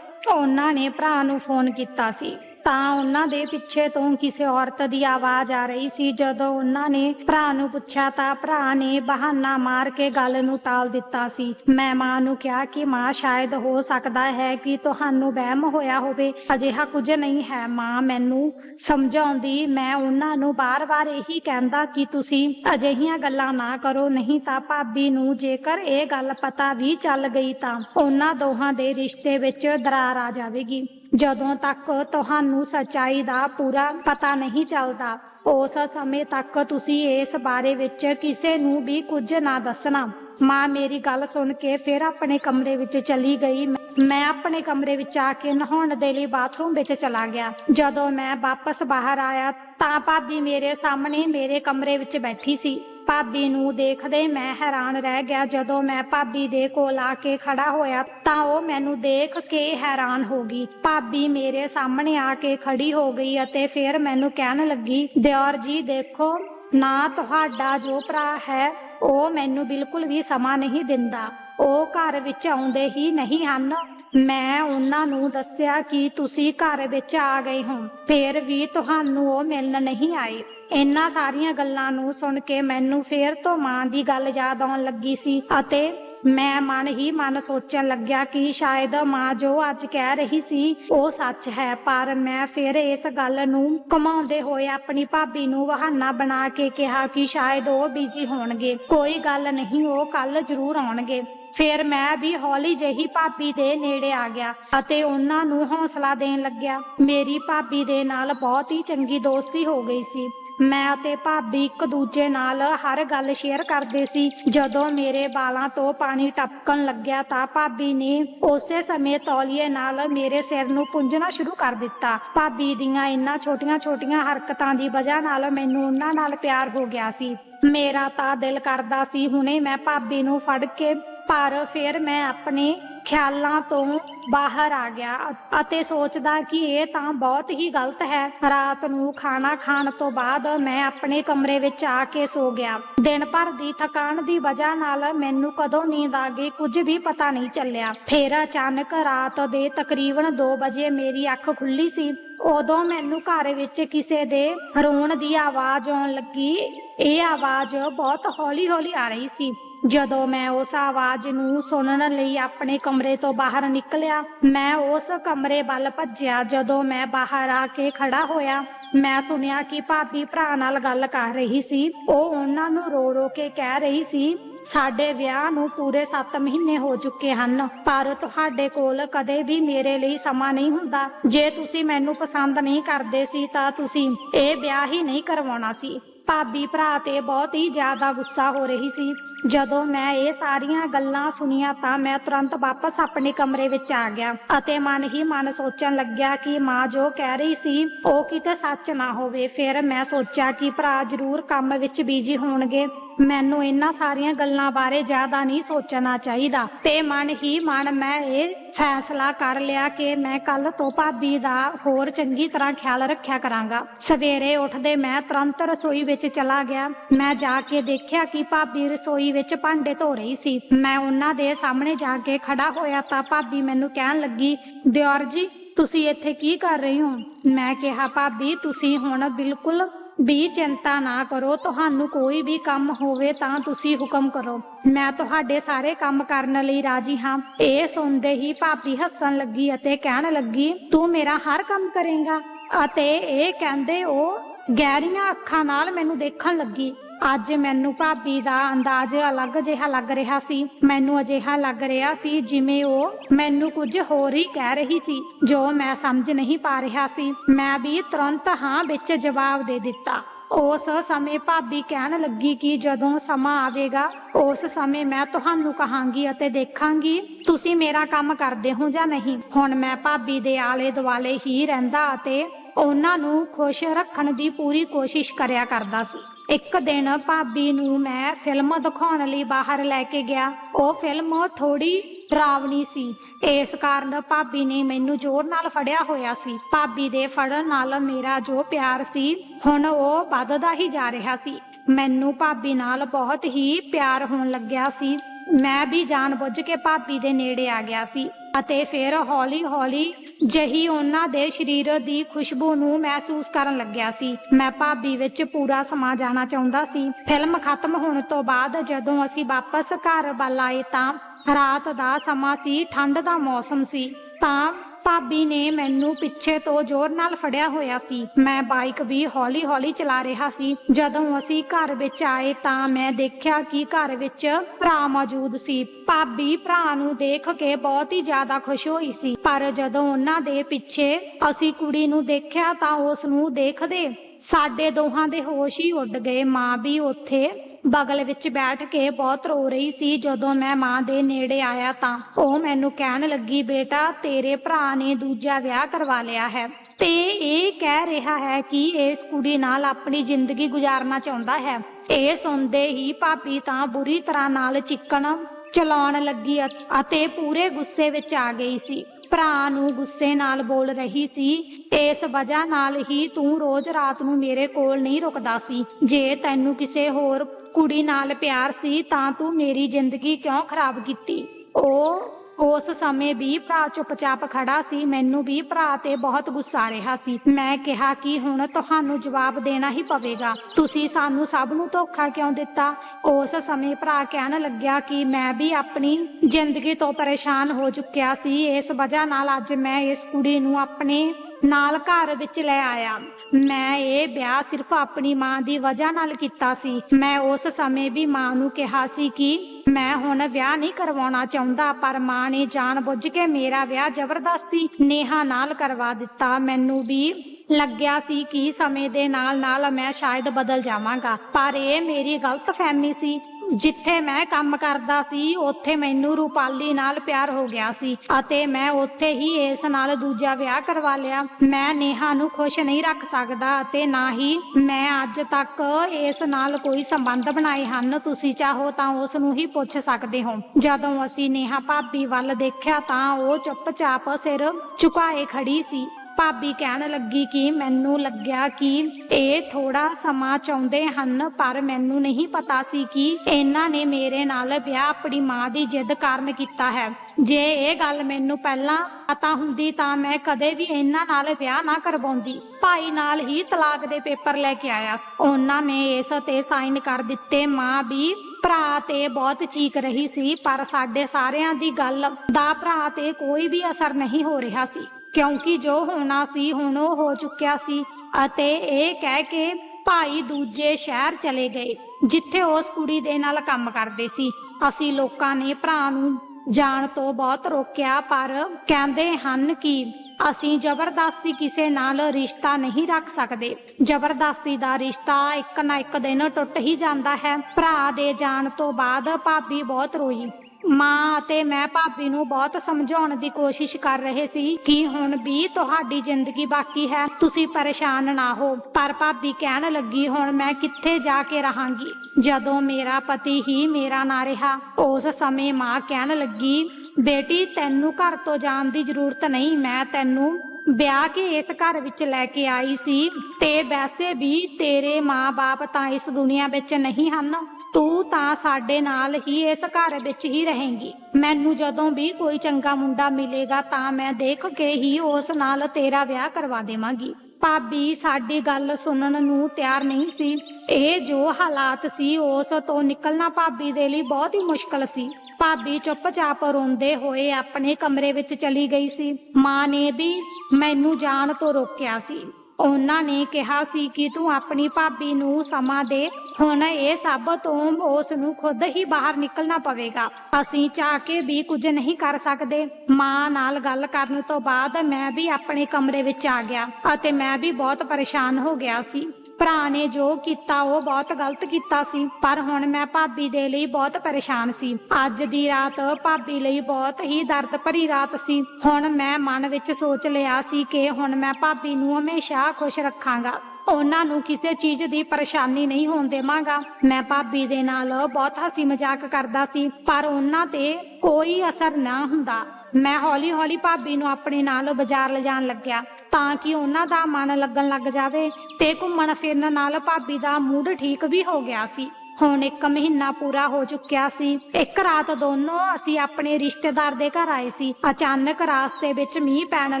ਉਹਨਾਂ ਨੇ ਭਰਾ ਨੂੰ ਫੋਨ ਕੀਤਾ ਸੀ। ਤਾਂ ਉਹਨਾਂ ਦੇ ਪਿੱਛੇ ਤੋਂ ਕਿਸੇ ਔਰਤ ਦੀ ਆਵਾਜ਼ ਆ ਰਹੀ ਸੀ। ਜਦੋਂ ਉਹਨਾਂ ਨੇ ਭਰਾ ਨੂੰ ਪੁੱਛਿਆ ਤਾਂ ਭਰਾ ਨੇ ਬਹਾਨਾ ਮਾਰ ਕੇ ਗੱਲ ਨੂੰ ਟਾਲ ਦਿੱਤਾ ਸੀ। ਮੈਂ ਮਾਂ ਨੂੰ ਕਿਹਾ ਕਿ ਮਾਂ, ਸ਼ਾਇਦ ਹੋ ਸਕਦਾ ਹੈ ਕਿ ਤੁਹਾਨੂੰ ਵਹਿਮ ਹੋਇਆ ਹੋਵੇ। ਅਜਿਹਾ ਕੁਝ ਨਹੀਂ ਹੈ ਮਾਂ, ਮੈਨੂੰ ਸਮਝਾਉਂਦੀ, ਮੈਂ ਉਹਨਾਂ ਨੂੰ ਬਾਰ-ਬਾਰ ਇਹੀ ਕਹਿੰਦਾ ਕਿ ਤੁਸੀਂ ਅਜਿਹੀਆਂ ਗੱਲਾਂ ਨਾ ਕਰੋ, ਨਹੀਂ ਤਾਂ ਭਾਬੀ ਨੂੰ ਜੇਕਰ ਇਹ ਗੱਲ ਪਤਾ ਵੀ ਚੱਲ ਗਈ ਤਾਂ ਉਹਨਾਂ ਦੋਹਾਂ ਦੇ ਰਿਸ਼ਤੇ ਵਿੱਚ ਦਰਾਰ ਆ ਜਾਵੇਗੀ। ਜਦੋਂ ਤੱਕ ਤੁਹਾਨੂੰ ਸੱਚਾਈ ਦਾ ਪੂਰਾ ਪਤਾ ਨਹੀਂ ਚੱਲਦਾ, ਉਸ ਸਮੇਂ ਤੱਕ ਤੁਸੀਂ ਇਸ ਬਾਰੇ ਵਿੱਚ ਕਿਸੇ ਨੂੰ ਵੀ ਕੁਝ ਨਾ ਦੱਸਣਾ। ਮਾਂ, ਮੇਰੀ ਗੱਲ ਸੁਣ ਕੇ ਫਿਰ ਆਪਣੇ ਕਮਰੇ ਵਿੱਚ ਚਲੀ ਗਈ। ਮੈਂ ਆਪਣੇ ਕਮਰੇ ਵਿੱਚ ਆ ਕੇ ਨਹਾਉਣ ਦੇ ਲਈ ਬਾਥਰੂਮ ਵਿੱਚ ਚਲਾ ਗਿਆ। ਜਦੋਂ ਮੈਂ ਵਾਪਸ ਬਾਹਰ ਆਇਆ, ਤਾਂ ਭਾਬੀ ਮੇਰੇ ਸਾਹਮਣੇ ਮੇਰੇ ਕਮਰੇ ਵਿੱਚ ਬੈਠੀ ਸੀ। ਭਾਬੀ ਨੂੰ ਦੇਖਦੇ ਮੈਂ ਹੈਰਾਨ ਰਹਿ ਗਿਆ। ਜਦੋਂ ਮੈਂ ਭਾਬੀ ਦੇ ਕੋਲ ਆ ਕੇ ਖੜਾ ਹੋਇਆ ਤਾਂ ਉਹ ਮੈਨੂੰ ਦੇਖ ਕੇ ਹੈਰਾਨ ਹੋ ਗਈ। ਭਾਬੀ ਮੇਰੇ ਸਾਹਮਣੇ ਆ ਕੇ ਖੜੀ ਹੋ ਗਈ ਅਤੇ ਫਿਰ ਮੈਨੂੰ ਕਹਿਣ ਲੱਗੀ, ਦਿਓਰ ਜੀ, ਦੇਖੋ, ਨਾ ਤੁਹਾਡਾ ਜੋ ਭਰਾ ਹੈ, ਉਹ ਮੈਨੂੰ ਬਿਲਕੁਲ ਵੀ ਸਮਾਂ ਨਹੀਂ ਦਿੰਦਾ। ਉਹ ਘਰ ਵਿੱਚ ਆਉਂਦੇ ਹੀ ਨਹੀਂ ਹਨ। ਮੈਂ ਉਹਨਾਂ ਨੂੰ ਦੱਸਿਆ ਕਿ ਤੁਸੀਂ ਘਰ ਵਿੱਚ ਆ ਗਏ ਹੋ। ਫਿਰ ਵੀ ਤੁਹਾਨੂੰ ਉਹ ਮਿਲਣ ਨਹੀਂ ਆਏ। ਇਹਨਾਂ ਸਾਰੀਆਂ ਗੱਲਾਂ ਨੂੰ ਸੁਣ ਕੇ ਮੈਨੂੰ ਫੇਰ ਤੋਂ ਮਾਂ ਦੀ ਗੱਲ ਯਾਦ ਆਉਣ ਲੱਗੀ ਸੀ ਅਤੇ ਮੈਂ ਮਨ ਹੀ ਮਨ ਸੋਚਣ ਲੱਗਿਆ ਕਿ ਸ਼ਾਇਦ ਮਾਂ ਜੋ ਅੱਜ ਕਹਿ ਰਹੀ ਸੀ ਉਹ ਸੱਚ ਹੈ, ਪਰ ਮੈਂ ਫਿਰ ਇਸ ਗੱਲ ਨੂੰ ਕਮਾਉਂਦੇ ਹੋਏ ਆਪਣੀ ਭਾਬੀ ਨੂੰ ਬਹਾਨਾ ਬਣਾ ਕੇ ਕਿਹਾ ਕਿ ਸ਼ਾਇਦ ਉਹ ਬਿਜ਼ੀ ਹੋਣਗੇ। ਕੋਈ ਗੱਲ ਨਹੀਂ, ਉਹ ਕੱਲ ਜ਼ਰੂਰ ਆਉਣਗੇ। ਫਿਰ ਮੈਂ ਵੀ ਹੌਲੀ ਜਿਹੀ ਭਾਬੀ ਦੇ ਨੇੜੇ ਆ ਗਿਆ ਅਤੇ ਉਹਨਾਂ ਨੂੰ ਹੌਸਲਾ ਦੇਣ ਲੱਗਿਆ। ਮੇਰੀ ਭਾਬੀ ਦੇ ਨਾਲ ਬਹੁਤ ਹੀ ਚੰਗੀ ਦੋਸਤੀ ਹੋ ਗਈ ਸੀ। ਮੈਂ ਅਤੇ ਭਾਬੀ ਇੱਕ ਦੂਜੇ ਨਾਲ ਹਰ ਗੱਲ ਸ਼ੇਅਰ ਕਰਦੇ ਸੀ। ਜਦੋਂ ਮੇਰੇ ਵਾਲਾਂ ਤੋਂ ਪਾਣੀ ਟਪਕਣ ਲੱਗਿਆ ਤਾਂ ਭਾਬੀ ਨੇ ਉਸੇ ਸਮੇਂ ਤੌਲੀਏ ਨਾਲ ਮੇਰੇ ਸਿਰ ਨੂੰ ਪੁੰਝਣਾ ਸ਼ੁਰੂ ਕਰ ਦਿੱਤਾ। ਭਾਬੀ ਦੀਆਂ ਇੰਨਾ ਛੋਟੀਆਂ-ਛੋਟੀਆਂ ਹਰਕਤਾਂ ਦੀ ਵਜ੍ਹਾ ਨਾਲ ਮੈਨੂੰ ਉਹਨਾਂ ਨਾਲ ਪਿਆਰ ਹੋ ਗਿਆ ਸੀ। ਮੇਰਾ ਤਾਂ ਦਿਲ ਕਰਦਾ ਸੀ, ਹੁਣੇ ਮੈਂ ਭਾਬੀ ਨੂੰ ਫੜ ਕੇ, ਪਰ ਫਿਰ ਮੈਂ ਆਪਣੇ ਖਿਆਲਾਂ ਤੋਂ ਬਾਹਰ ਆ ਗਿਆ ਅਤੇ ਸੋਚਦਾ ਕਿ ਇਹ ਤਾਂ ਬਹੁਤ ਹੀ ਗਲਤ ਹੈ। ਰਾਤ ਨੂੰ ਖਾਣਾ ਖਾਣ ਤੋਂ ਬਾਅਦ ਮੈਂ ਆਪਣੇ ਕਮਰੇ ਵਿੱਚ ਆ ਕੇ ਸੋ ਗਿਆ। ਦਿਨ ਭਰ ਦੀ ਥਕਾਨ ਦੀ ਵਜ੍ਹਾ ਨਾਲ ਮੈਨੂੰ ਕਦੋਂ ਨੀਂਦ ਆ ਗਈ ਕੁਝ ਵੀ ਪਤਾ ਨਹੀਂ ਚੱਲਿਆ। ਫਿਰ ਅਚਾਨਕ ਰਾਤ ਦੇ ਤਕਰੀਬਨ 2 ਵਜੇ ਮੇਰੀ ਅੱਖ ਖੁੱਲੀ ਸੀ। ਉਦੋਂ ਮੈਨੂੰ ਘਰ ਵਿੱਚ ਕਿਸੇ ਦੇ ਰੋਣ ਦੀ ਆਵਾਜ਼ ਆਉਣ ਲੱਗੀ। ਇਹ ਆਵਾਜ਼ ਬਹੁਤ ਹੌਲੀ-ਹੌਲੀ ਆ ਰਹੀ ਸੀ। ਜਦੋਂ ਮੈਂ ਉਸ ਆਵਾਜ਼ ਨੂੰ ਸੁਣਨ ਲਈ ਆਪਣੇ ਕਮਰੇ ਤੋਂ ਬਾਹਰ ਨਿਕਲਿਆ, ਮੈਂ ਉਸ ਕਮਰੇ ਵੱਲ ਭੱਜਿਆ। ਜਦੋਂ ਮੈਂ ਬਾਹਰ ਆ ਕੇ ਖੜਾ ਹੋਇਆ, ਮੈਂ ਸੁਣਿਆ ਕਿ ਭਾਬੀ ਭਰਾ ਨਾਲ ਗੱਲ ਕਰ ਰਹੀ ਸੀ। ਉਹ ਉਹਨਾਂ ਨੂੰ ਰੋ ਰੋ ਕੇ ਕਹਿ ਰਹੀ ਸੀ, ਸਾਡੇ ਵਿਆਹ ਨੂੰ ਪੂਰੇ 7 ਮਹੀਨੇ ਹੋ ਚੁੱਕੇ ਹਨ, ਪਰ ਤੁਹਾਡੇ ਕੋਲ ਕਦੇ ਵੀ ਮੇਰੇ ਲਈ ਸਮਾਂ ਨਹੀਂ ਹੁੰਦਾ। ਜੇ ਤੁਸੀਂ ਮੈਨੂੰ ਪਸੰਦ ਨਹੀਂ ਕਰਦੇ ਸੀ ਤਾਂ ਤੁਸੀਂ ਇਹ ਵਿਆਹ ਹੀ ਨਹੀਂ ਕਰਵਾਉਣਾ ਸੀ। ਭਾਬੀ ਭਰਾ ਤੇ ਬਹੁਤ ਹੀ ਜ਼ਿਆਦਾ ਗੁੱਸਾ ਹੋ ਰਹੀ ਸੀ। ਜਦੋਂ ਮੈਂ ਇਹ ਸਾਰੀਆਂ ਗੱਲਾਂ ਸੁਣੀਆਂ ਤਾਂ ਮੈਂ ਤੁਰੰਤ ਵਾਪਸ ਆਪਣੇ ਕਮਰੇ ਵਿੱਚ ਆ ਗਿਆ ਅਤੇ ਮਨ ਹੀ ਮਨ ਸੋਚਣ ਲੱਗਿਆ ਕਿ ਮਾਂ ਜੋ ਕਹਿ ਰਹੀ ਸੀ, ਉਹ ਕਿਤੇ ਸੱਚ ਨਾ ਹੋਵੇ। ਫਿਰ ਮੈਂ ਸੋਚਿਆ ਕਿ ਭਰਾ ਜ਼ਰੂਰ ਕੰਮ ਵਿੱਚ ਬਿਜ਼ੀ ਹੋਣਗੇ। ਮੈਨੂੰ ਇਹਨਾਂ ਸਾਰੀਆਂ ਗੱਲਾਂ ਬਾਰੇ ਜ਼ਿਆਦਾ ਨਹੀਂ ਸੋਚਣਾ ਚਾਹੀਦਾ। ਤੇ ਮਨ ਹੀ ਮਨ ਮੈਂ ਇਹ ਫੈਸਲਾ ਕਰ ਲਿਆ ਕਿ ਮੈਂ ਕੱਲ ਤੋਂ ਭਾਬੀ ਦਾ ਹੋਰ ਚੰਗੀ ਤਰ੍ਹਾਂ ਖਿਆਲ ਰੱਖਿਆ ਕਰਾਂਗਾ। ਸਵੇਰੇ ਉੱਠਦੇ ਮੈਂ ਤੁਰੰਤ ਰਸੋਈ ਵਿੱਚ ਚਲਾ ਗਿਆ। ਮੈਂ ਜਾ ਕੇ ਦੇਖਿਆ ਕਿ ਭਾਬੀ ਰਸੋਈ ਵਿੱਚ ਭਾਂਡੇ ਧੋ ਰਹੀ ਸੀ। ਮੈਂ ਉਹਨਾਂ ਦੇ ਸਾਹਮਣੇ ਜਾ ਕੇ ਖੜਾ ਹੋਇਆ ਤਾਂ ਭਾਬੀ ਮੈਨੂੰ ਕਹਿਣ ਲੱਗੀ, ਦਿਓਰ ਜੀ, ਤੁਸੀਂ ਇੱਥੇ ਕੀ ਕਰ ਰਹੀ ਹੋ? ਮੈਂ ਕਿਹਾ, ਭਾਬੀ, ਤੁਸੀਂ ਹੁਣ ਬਿਲਕੁਲ ਵੀ ਚਿੰਤਾ ਨਾ ਕਰੋ, ਤੁਹਾਨੂੰ ਕੋਈ ਵੀ ਕੰਮ ਹੋਵੇ ਤਾਂ ਤੁਸੀਂ ਹੁਕਮ ਕਰੋ। ਮੈਂ ਤੁਹਾਡੇ ਸਾਰੇ ਕੰਮ ਕਰਨ ਲਈ ਰਾਜੀ ਹਾਂ। ਇਹ ਸੁਣਦੇ ਹੀ ਭਾਬੀ ਹੱਸਣ ਲੱਗੀ ਅਤੇ ਕਹਿਣ ਲੱਗੀ, ਤੂੰ ਮੇਰਾ ਹਰ ਕੰਮ ਕਰੇਂਗਾ। ਅਤੇ ਇਹ ਕਹਿੰਦੇ ਉਹ ਗਹਿਰੀਆਂ ਅੱਖਾਂ ਨਾਲ ਮੈਨੂੰ ਦੇਖਣ ਲੱਗੀ। ਅੱਜ ਮੈਨੂੰ ਭਾਬੀ ਦਾ ਅੰਦਾਜ਼ ਅਲੱਗ ਜਿਹਾ ਲੱਗ ਰਿਹਾ ਸੀ। ਮੈਨੂੰ ਅਜਿਹਾ ਲੱਗ ਰਿਹਾ ਸੀ ਜਿਵੇਂ ਉਹ ਮੈਨੂੰ ਕੁਝ ਹੋਰ ਹੀ ਕਹਿ ਰਹੀ ਸੀ, ਜੋ ਮੈਂ ਸਮਝ ਨਹੀਂ ਪਾ ਰਿਹਾ ਸੀ। ਮੈਂ ਵੀ ਤੁਰੰਤ ਹਾਂ ਵਿੱਚ ਜਵਾਬ ਦੇ ਦਿੱਤਾ। ਉਸ ਸਮੇਂ ਭਾਬੀ ਕਹਿਣ ਲੱਗੀ ਕਿ ਜਦੋਂ ਸਮਾਂ ਆਵੇਗਾ, ਉਸ ਸਮੇਂ ਮੈਂ ਤੁਹਾਨੂੰ ਕਹਾਂਗੀ ਅਤੇ ਦੇਖਾਂਗੀ, ਤੁਸੀਂ ਮੇਰਾ ਕੰਮ ਕਰਦੇ ਹੋ ਜਾਂ ਨਹੀਂ। ਹੁਣ ਮੈਂ ਭਾਬੀ ਦੇ ਆਲੇ ਦੁਆਲੇ ਹੀ ਰਹਿੰਦਾ ਅਤੇ ਉਹਨਾਂ ਨੂੰ ਖੁਸ਼ ਰੱਖਣ ਦੀ ਪੂਰੀ ਕੋਸ਼ਿਸ਼ ਕਰਿਆ ਕਰਦਾ ਸੀ। ਇੱਕ ਦਿਨ ਭਾਬੀ ਨੂੰ ਮੈਂ ਫਿਲਮ ਦਿਖਾਉਣ ਲਈ ਬਾਹਰ ਲੈ ਕੇ ਗਿਆ। ਉਹ ਫਿਲਮ ਥੋੜੀ ਡਰਾਵਣੀ ਸੀ। ਇਸ ਕਾਰਨ ਭਾਬੀ ਨੇ ਮੈਨੂੰ ਜ਼ੋਰ ਨਾਲ ਫੜਿਆ ਹੋਇਆ ਸੀ। ਭਾਬੀ ਦੇ ਫੜਨ ਨਾਲ ਮੇਰਾ ਜੋ ਪਿਆਰ ਸੀ, ਹੁਣ ਉਹ ਵੱਧਦਾ ਹੀ ਜਾ ਰਿਹਾ ਸੀ। ਮੈਨੂੰ ਭਾਬੀ ਨਾਲ ਬਹੁਤ ਹੀ ਪਿਆਰ ਹੋਣ ਲੱਗਿਆ ਸੀ। ਮੈਂ ਵੀ ਜਾਣਬੁੱਝ ਕੇ ਭਾਬੀ ਦੇ ਨੇੜੇ ਆ ਗਿਆ ਸੀ। ਅਤੇ ਫਿਰ ਹੌਲੀ-ਹੌਲੀ ਜਹੀ ਉਹਨਾਂ ਦੇ ਸਰੀਰ ਦੀ ਖੁਸ਼ਬੂ ਨੂੰ ਮਹਿਸੂਸ ਕਰਨ ਲੱਗਿਆ ਸੀ। ਮੈਂ ਭਾਬੀ ਵਿੱਚ ਪੂਰਾ ਸਮਾ ਜਾਣਾ ਚਾਹੁੰਦਾ ਸੀ। ਫਿਲਮ ਖਤਮ ਹੋਣ ਤੋਂ ਬਾਅਦ ਜਦੋਂ ਅਸੀਂ ਵਾਪਸ ਘਰ ਵੱਲ ਆਏ ਤਾਂ ਰਾਤ ਦਾ ਸਮਾਂ ਸੀ, ਠੰਡ ਦਾ ਮੌਸਮ ਸੀ। ਤਾਂ ਭਾਬੀ ਨੇ ਮੈਨੂੰ ਪਿੱਛੇ ਤੋਂ ਜ਼ੋਰ ਨਾਲ ਫੜਿਆ ਹੋਇਆ ਸੀ। ਮੈਂ ਬਾਈਕ ਵੀ ਹੌਲੀ-ਹੌਲੀ ਚਲਾ ਰਿਹਾ ਸੀ। ਜਦੋਂ ਅਸੀਂ ਘਰ ਵਿੱਚ ਆਏ ਤਾਂ ਮੈਂ ਦੇਖਿਆ ਕਿ ਘਰ ਵਿੱਚ ਭਰਾ ਮੌਜੂਦ ਸੀ। ਭਾਬੀ ਭਰਾ ਨੂੰ ਦੇਖ ਕੇ ਬਹੁਤ ਹੀ ਜ਼ਿਆਦਾ ਖੁਸ਼ ਹੋਈ ਸੀ। ਪਰ ਜਦੋਂ ਉਹਨਾਂ ਦੇ ਪਿੱਛੇ ਅਸੀਂ ਕੁੜੀ ਨੂੰ ਦੇਖਿਆ ਤਾਂ ਉਸ ਨੂੰ ਦੇਖਦੇ ਸਾਡੇ ਦੋਹਾਂ ਦੇ ਹੋਸ਼ ਹੀ ਉੱਡ ਗਏ। ਮਾਂ ਵੀ ਉੱਥੇ ਬਗਲ ਵਿੱਚ ਬੈਠ ਕੇ ਬਹੁਤ ਰੋ ਰਹੀ ਸੀ। ਜਦੋਂ ਮੈਂ ਮਾਂ ਦੇ ਨੇੜੇ ਆਇਆ ਤਾਂ ਉਹ ਮੈਨੂੰ ਕਹਿਣ ਲੱਗੀ, ਬੇਟਾ, ਤੇਰੇ ਭਰਾ ਨੇ ਦੂਜਾ ਵਿਆਹ ਕਰਵਾ ਲਿਆ ਹੈ। ਤੇ ਇਹ ਕਹਿ ਰਿਹਾ ਹੈ ਕਿ ਇਸ ਕੁੜੀ ਨਾਲ ਆਪਣੀ ਜ਼ਿੰਦਗੀ ਗੁਜ਼ਾਰਨਾ ਚਾਹੁੰਦਾ ਹੈ। ਇਹ ਸੁਣਦੇ ਹੀ ਭਾਬੀ ਤਾਂ ਬੁਰੀ ਤਰ੍ਹਾਂ ਨਾਲ ਚਿੱਕਣ ਚਲਾਉਣ ਲੱਗੀ ਅਤੇ ਪੂਰੇ ਗੁੱਸੇ ਵਿੱਚ ਆ ਗਈ ਸੀ। ਭਰਾ ਨੂੰ ਗੁੱਸੇ ਨਾਲ ਬੋਲ ਰਹੀ ਸੀ, ਇਸ ਵਜ੍ਹਾ ਨਾਲ ਹੀ ਤੂੰ ਰੋਜ਼ ਰਾਤ ਨੂੰ ਮੇਰੇ ਕੋਲ ਨਹੀਂ ਰੁਕਦਾ ਸੀ। ਜੇ ਤੈਨੂੰ ਕਿਸੇ ਹੋਰ ਕੁੜੀ ਨਾਲ ਪਿਆਰ ਸੀ ਤਾਂ ਤੂੰ ਮੇਰੀ ਜ਼ਿੰਦਗੀ ਕਿਉਂ ਖਰਾਬ ਕੀਤੀ? ਉਹ ਉਸ ਸਮੇਂ ਵੀ ਭਰਾ ਚੁੱਪਚਾਪ ਖੜਾ ਸੀ, ਮੈਨੂੰ ਵੀ ਭਰਾ ਤੇ ਬਹੁਤ ਗੁੱਸਾ ਰਿਹਾ ਸੀ। ਮੈਂ ਕਿਹਾ ਕਿ ਹੁਣ ਤੁਹਾਨੂੰ ਜਵਾਬ ਦੇਣਾ ਹੀ ਪਵੇਗਾ। ਤੁਸੀਂ ਸਾਨੂੰ ਸਭ ਨੂੰ ਧੋਖਾ ਕਿਉਂ ਦਿੱਤਾ? ਉਸ ਸਮੇਂ ਭਰਾ ਕਹਿਣ ਲੱਗਿਆ ਕਿ ਮੈਂ ਵੀ ਆਪਣੀ ਜ਼ਿੰਦਗੀ ਤੋਂ ਪਰੇਸ਼ਾਨ ਹੋ ਚੁੱਕਿਆ ਸੀ। ਇਸ ਵਜ੍ਹਾ ਨਾਲ ਅੱਜ ਮੈਂ ਇਸ ਕੁੜੀ ਨੂੰ ਆਪਣੇ ਨਾਲ ਘਰ ਵਿੱਚ ਲੈ ਆਇਆ। ਮੈਂ ਇਹ ਵਿਆਹ ਸਿਰਫ ਆਪਣੀ ਮਾਂ ਦੀ ਵਜ੍ਹਾ ਨਾਲ ਕੀਤਾ ਸੀ। ਮੈਂ ਉਸ ਸਮੇਂ ਵੀ ਮਾਂ ਨੂੰ ਕਿਹਾ ਸੀ ਕਿ ਮੈਂ ਹੁਣ ਵਿਆਹ ਨਹੀਂ ਕਰਵਾਉਣਾ ਚਾਹੁੰਦਾ, ਪਰ ਮਾਂ ਨੇ ਜਾਣਬੁੱਝ ਕੇ ਮੇਰਾ ਵਿਆਹ ਜ਼ਬਰਦਸਤੀ ਨੇਹਾ ਨਾਲ ਕਰਵਾ ਦਿੱਤਾ। ਮੈਨੂੰ ਵੀ ਲੱਗਿਆ ਸੀ ਕਿ ਸਮੇਂ ਦੇ ਨਾਲ ਨਾਲ ਮੈਂ ਸ਼ਾਇਦ ਬਦਲ ਜਾਵਾਂਗਾ, ਪਰ ਇਹ ਮੇਰੀ ਗਲਤਫਹਿਮੀ ਸੀ। ਜਿੱਥੇ ਮੈਂ ਕੰਮ ਕਰਦਾ ਸੀ, ਉੱਥੇ ਮੈਨੂੰ ਰੂਪਾਲੀ ਨਾਲ ਪਿਆਰ ਹੋ ਗਿਆ ਸੀ ਅਤੇ ਮੈਂ ਉੱਥੇ ਹੀ ਇਸ ਨਾਲ ਦੂਜਾ ਵਿਆਹ ਕਰਵਾ ਲਿਆ। ਮੈਂ ਨੇਹਾ ਨੂੰ ਖੁਸ਼ ਨਹੀਂ ਰੱਖ ਸਕਦਾ ਅਤੇ ਨਾ ਹੀ ਮੈਂ ਅੱਜ ਤੱਕ ਇਸ ਨਾਲ ਕੋਈ ਸੰਬੰਧ ਬਣਾਏ ਹਨ। ਤੁਸੀਂ ਚਾਹੋ ਤਾਂ ਉਸ ਨੂੰ ਹੀ ਪੁੱਛ ਸਕਦੇ ਹੋ। ਜਦੋਂ ਅਸੀਂ ਨੇਹਾ ਭਾਬੀ ਵੱਲ ਦੇਖਿਆ ਤਾਂ ਉਹ ਚੁੱਪਚਾਪ ਸਿਰ ਝੁਕਾਏ ਖੜੀ ਸੀ। ਭਾਬੀ ਕਹਿਣ ਲੱਗੀ ਕਿ ਮੈਨੂੰ ਲੱਗਿਆ ਕਿ ਇਹ ਥੋੜਾ ਸਮਾਂ ਚਾਹੁੰਦੇ ਹਨ, ਪਰ ਮੈਨੂੰ ਨਹੀਂ ਪਤਾ ਸੀ ਕਿ ਇਹਨਾਂ ਨੇ ਮੇਰੇ ਨਾਲ ਵਿਆਹ ਆਪਣੀ ਮਾਂ ਦੀ ਜਿੱਦ ਕਾਰਨ ਕੀਤਾ ਹੈ। ਜੇ ਇਹ ਗੱਲ ਮੈਨੂੰ ਪਹਿਲਾਂ ਪਤਾ ਹੁੰਦੀ ਤਾਂ ਮੈਂ ਕਦੇ ਵੀ ਇਹਨਾਂ ਨਾਲ ਵਿਆਹ ਨਾ ਕਰਵਾਉਂਦੀ। ਭਾਈ ਨਾਲ ਹੀ ਤਲਾਕ ਦੇ ਪੇਪਰ ਲੈ ਕੇ ਆਇਆ। ਉਹਨਾਂ ਨੇ ਇਸ ਤੇ ਸਾਈਨ ਕਰ ਦਿੱਤੇ, ਮਾਂ ਵੀ ਭਰਾ ਤੇ ਬਹੁਤ ਚੀਕ ਰਹੀ ਸੀ, ਪਰ ਸਾਡੇ ਸਾਰਿਆਂ ਦੀ ਗੱਲ ਦਾ ਭਰਾ ਤੇ ਕੋਈ ਵੀ ਅਸਰ ਨਹੀਂ ਹੋ ਰਿਹਾ ਸੀ। ਕਿਉਂਕਿ ਜੋ ਹੋਣਾ ਸੀ ਹੁਣ ਉਹ ਹੋ ਚੁੱਕਿਆ ਸੀ ਅਤੇ ਇਹ ਕਹਿ ਕੇ ਭਾਈ ਦੂਜੇ ਸ਼ਹਿਰ ਚਲੇ ਗਏ, ਜਿੱਥੇ ਉਸ ਕੁੜੀ ਦੇ ਨਾਲ ਕੰਮ ਕਰਦੇ ਸੀ। ਅਸੀਂ ਲੋਕਾਂ ਨੇ ਭਰਾ ਨੂੰ ਜਾਣ ਤੋਂ ਬਹੁਤ ਰੋਕਿਆ, ਪਰ ਕਹਿੰਦੇ ਹਨ ਕਿ ਅਸੀਂ ਜ਼ਬਰਦਸਤੀ ਕਿਸੇ ਨਾਲ ਰਿਸ਼ਤਾ ਨਹੀਂ ਰੱਖ ਸਕਦੇ। ਜ਼ਬਰਦਸਤੀ ਦਾ ਰਿਸ਼ਤਾ ਇੱਕ ਨਾ ਇੱਕ ਦਿਨ ਟੁੱਟ ਹੀ ਜਾਂਦਾ ਹੈ। ਭਰਾ ਦੇ ਜਾਣ ਤੋਂ ਬਾਅਦ ਭਾਬੀ ਬਹੁਤ ਰੋਈ। ਮਾਂ ਅਤੇ ਮੈਂ ਭਾਬੀ ਨੂੰ ਬਹੁਤ ਸਮਝਾਉਣ ਦੀ ਕੋਸ਼ਿਸ਼ ਕਰ ਰਹੇ ਸੀ ਕਿ ਹੁਣ ਵੀ ਤੁਹਾਡੀ ਜ਼ਿੰਦਗੀ ਬਾਕੀ ਹੈ, ਤੁਸੀਂ ਪਰੇਸ਼ਾਨ ਨਾ ਹੋ। ਪਰ ਭਾਬੀ ਕਹਿਣ ਲੱਗੀ, ਹੁਣ ਮੈਂ ਕਿੱਥੇ ਜਾ ਕੇ ਰਹਾਂਗੀ? ਜਦੋਂ ਮੇਰਾ ਪਤੀ ਹੀ ਮੇਰਾ ਨਾ ਰਿਹਾ, ਉਸ ਸਮੇਂ ਮਾਂ ਕਹਿਣ ਲੱਗੀ, ਬੇਟੀ, ਤੈਨੂੰ ਘਰ ਤੋਂ ਜਾਣ ਦੀ ਜ਼ਰੂਰਤ ਨਹੀਂ, ਮੈਂ ਤੈਨੂੰ ਵਿਆਹ ਕੇ ਇਸ ਘਰ ਵਿੱਚ ਲੈ ਕੇ ਆਈ ਸੀ ਤੇ ਵੈਸੇ ਵੀ ਤੇਰੇ ਮਾਂ-ਬਾਪ ਤਾਂ ਇਸ ਦੁਨੀਆ ਵਿੱਚ ਨਹੀਂ ਹਨ। ਤੂੰ ਤਾਂ ਸਾਡੇ ਨਾਲ ਹੀ ਇਸ ਘਰ ਵਿੱਚ ਹੀ ਰਹੇਂਗੀ। ਮੈਨੂੰ ਜਦੋਂ ਵੀ ਕੋਈ ਚੰਗਾ ਮੁੰਡਾ ਮਿਲੇਗਾ ਤਾਂ ਮੈਂ ਦੇਖ ਕੇ ਹੀ ਉਸ ਨਾਲ ਤੇਰਾ ਵਿਆਹ ਕਰਵਾ ਦੇਵਾਂਗੀ। ਭਾਬੀ, ਸਾਡੀ ਗੱਲ ਸੁਣਨ ਨੂੰ ਤਿਆਰ ਨਹੀਂ ਸੀ। ਇਹ ਜੋ ਹਾਲਾਤ ਸੀ, ਉਸ ਤੋਂ ਨਿਕਲਣਾ ਭਾਬੀ ਦੇ ਲਈ ਬਹੁਤ ਹੀ ਮੁਸ਼ਕਲ ਸੀ। ਭਾਬੀ ਚੁੱਪਚਾਪ ਰੋਂਦੇ ਹੋਏ ਆਪਣੇ ਕਮਰੇ ਵਿੱਚ ਚਲੀ ਗਈ ਸੀ। ਮਾਂ ਨੇ ਵੀ ਮੈਨੂੰ ਜਾਣ ਤੋਂ ਰੋਕਿਆ ਸੀ। ਉਹਨਾਂ ਨੇ ਕਿਹਾ ਸੀ ਕਿ ਤੂੰ ਆਪਣੀ ਭਾਬੀ ਨੂੰ ਸਮਾਂ ਦੇ। ਹੁਣ ਇਹ ਸਭ ਤੋਂ ਉਸ ਨੂੰ ਖੁਦ ਹੀ ਬਾਹਰ ਨਿਕਲਣਾ ਪਵੇਗਾ। ਅਸੀਂ ਚਾਹ ਕੇ ਵੀ ਕੁਝ ਨਹੀਂ ਕਰ ਸਕਦੇ। ਮਾਂ ਨਾਲ ਗੱਲ ਕਰਨ ਤੋਂ ਬਾਅਦ ਮੈਂ ਵੀ ਆਪਣੇ ਕਮਰੇ ਵਿੱਚ ਆ ਗਿਆ ਅਤੇ ਮੈਂ ਵੀ ਬਹੁਤ ਪਰੇਸ਼ਾਨ ਹੋ ਗਿਆ ਸੀ। ਭਰਾ ਨੇ ਜੋ ਕੀਤਾ, ਉਹ ਬਹੁਤ ਗਲਤ ਕੀਤਾ ਸੀ। ਪਰ ਹੁਣ ਮੈਂ ਭਾਬੀ ਦੇ ਲਈ ਬਹੁਤ ਪਰੇਸ਼ਾਨ ਸੀ। ਅੱਜ ਦੀ ਰਾਤ ਭਾਬੀ ਲਈ ਬਹੁਤ ਹੀ ਦਰਦ ਭਰੀ ਰਾਤ ਸੀ। ਹੁਣ ਮੈਂ ਮਨ ਵਿੱਚ ਸੋਚ ਲਿਆ ਸੀ ਕਿ ਹੁਣ ਮੈਂ ਭਾਬੀ ਨੂੰ ਹਮੇਸ਼ਾ ਖੁਸ਼ ਰੱਖਾਂਗਾ। ਉਹਨਾਂ ਨੂੰ ਕਿਸੇ ਚੀਜ਼ ਦੀ ਪਰੇਸ਼ਾਨੀ ਨਹੀਂ ਹੋਣ ਦੇਵਾਂਗਾ। ਮੈਂ ਭਾਬੀ ਦੇ ਨਾਲ ਬਹੁਤ ਹਸੀ ਮਜ਼ਾਕ ਕਰਦਾ ਸੀ, ਪਰ ਉਹਨਾਂ ਤੇ ਕੋਈ ਅਸਰ ਨਾ ਹੁੰਦਾ। ਮੈਂ ਹੌਲੀ-ਹੌਲੀ ਭਾਬੀ ਨੂੰ ਆਪਣੇ ਨਾਲ ਬਾਜ਼ਾਰ ਲਿਜਾਣ ਲੱਗਿਆ। ਤਾਂ ਕਿ ਉਹਨਾਂ ਦਾ ਮਨ ਲੱਗਣ ਲੱਗ ਜਾਵੇ ਤੇ ਘੁੰਮਣ ਫਿਰਨ ਨਾਲ ਭਾਬੀ ਦਾ ਮੂਡ ਠੀਕ ਵੀ ਹੋ ਗਿਆ ਸੀ। ਹੁਣ ਇੱਕ ਮਹੀਨਾ ਪੂਰਾ ਹੋ ਚੁੱਕਿਆ ਸੀ। ਇੱਕ ਰਾਤ ਦੋਨੋਂ ਅਸੀਂ ਆਪਣੇ ਰਿਸ਼ਤੇਦਾਰ ਦੇ ਘਰ ਆਏ ਸੀ। ਅਚਾਨਕ ਰਾਸਤੇ ਵਿੱਚ ਮੀਂਹ ਪੈਣ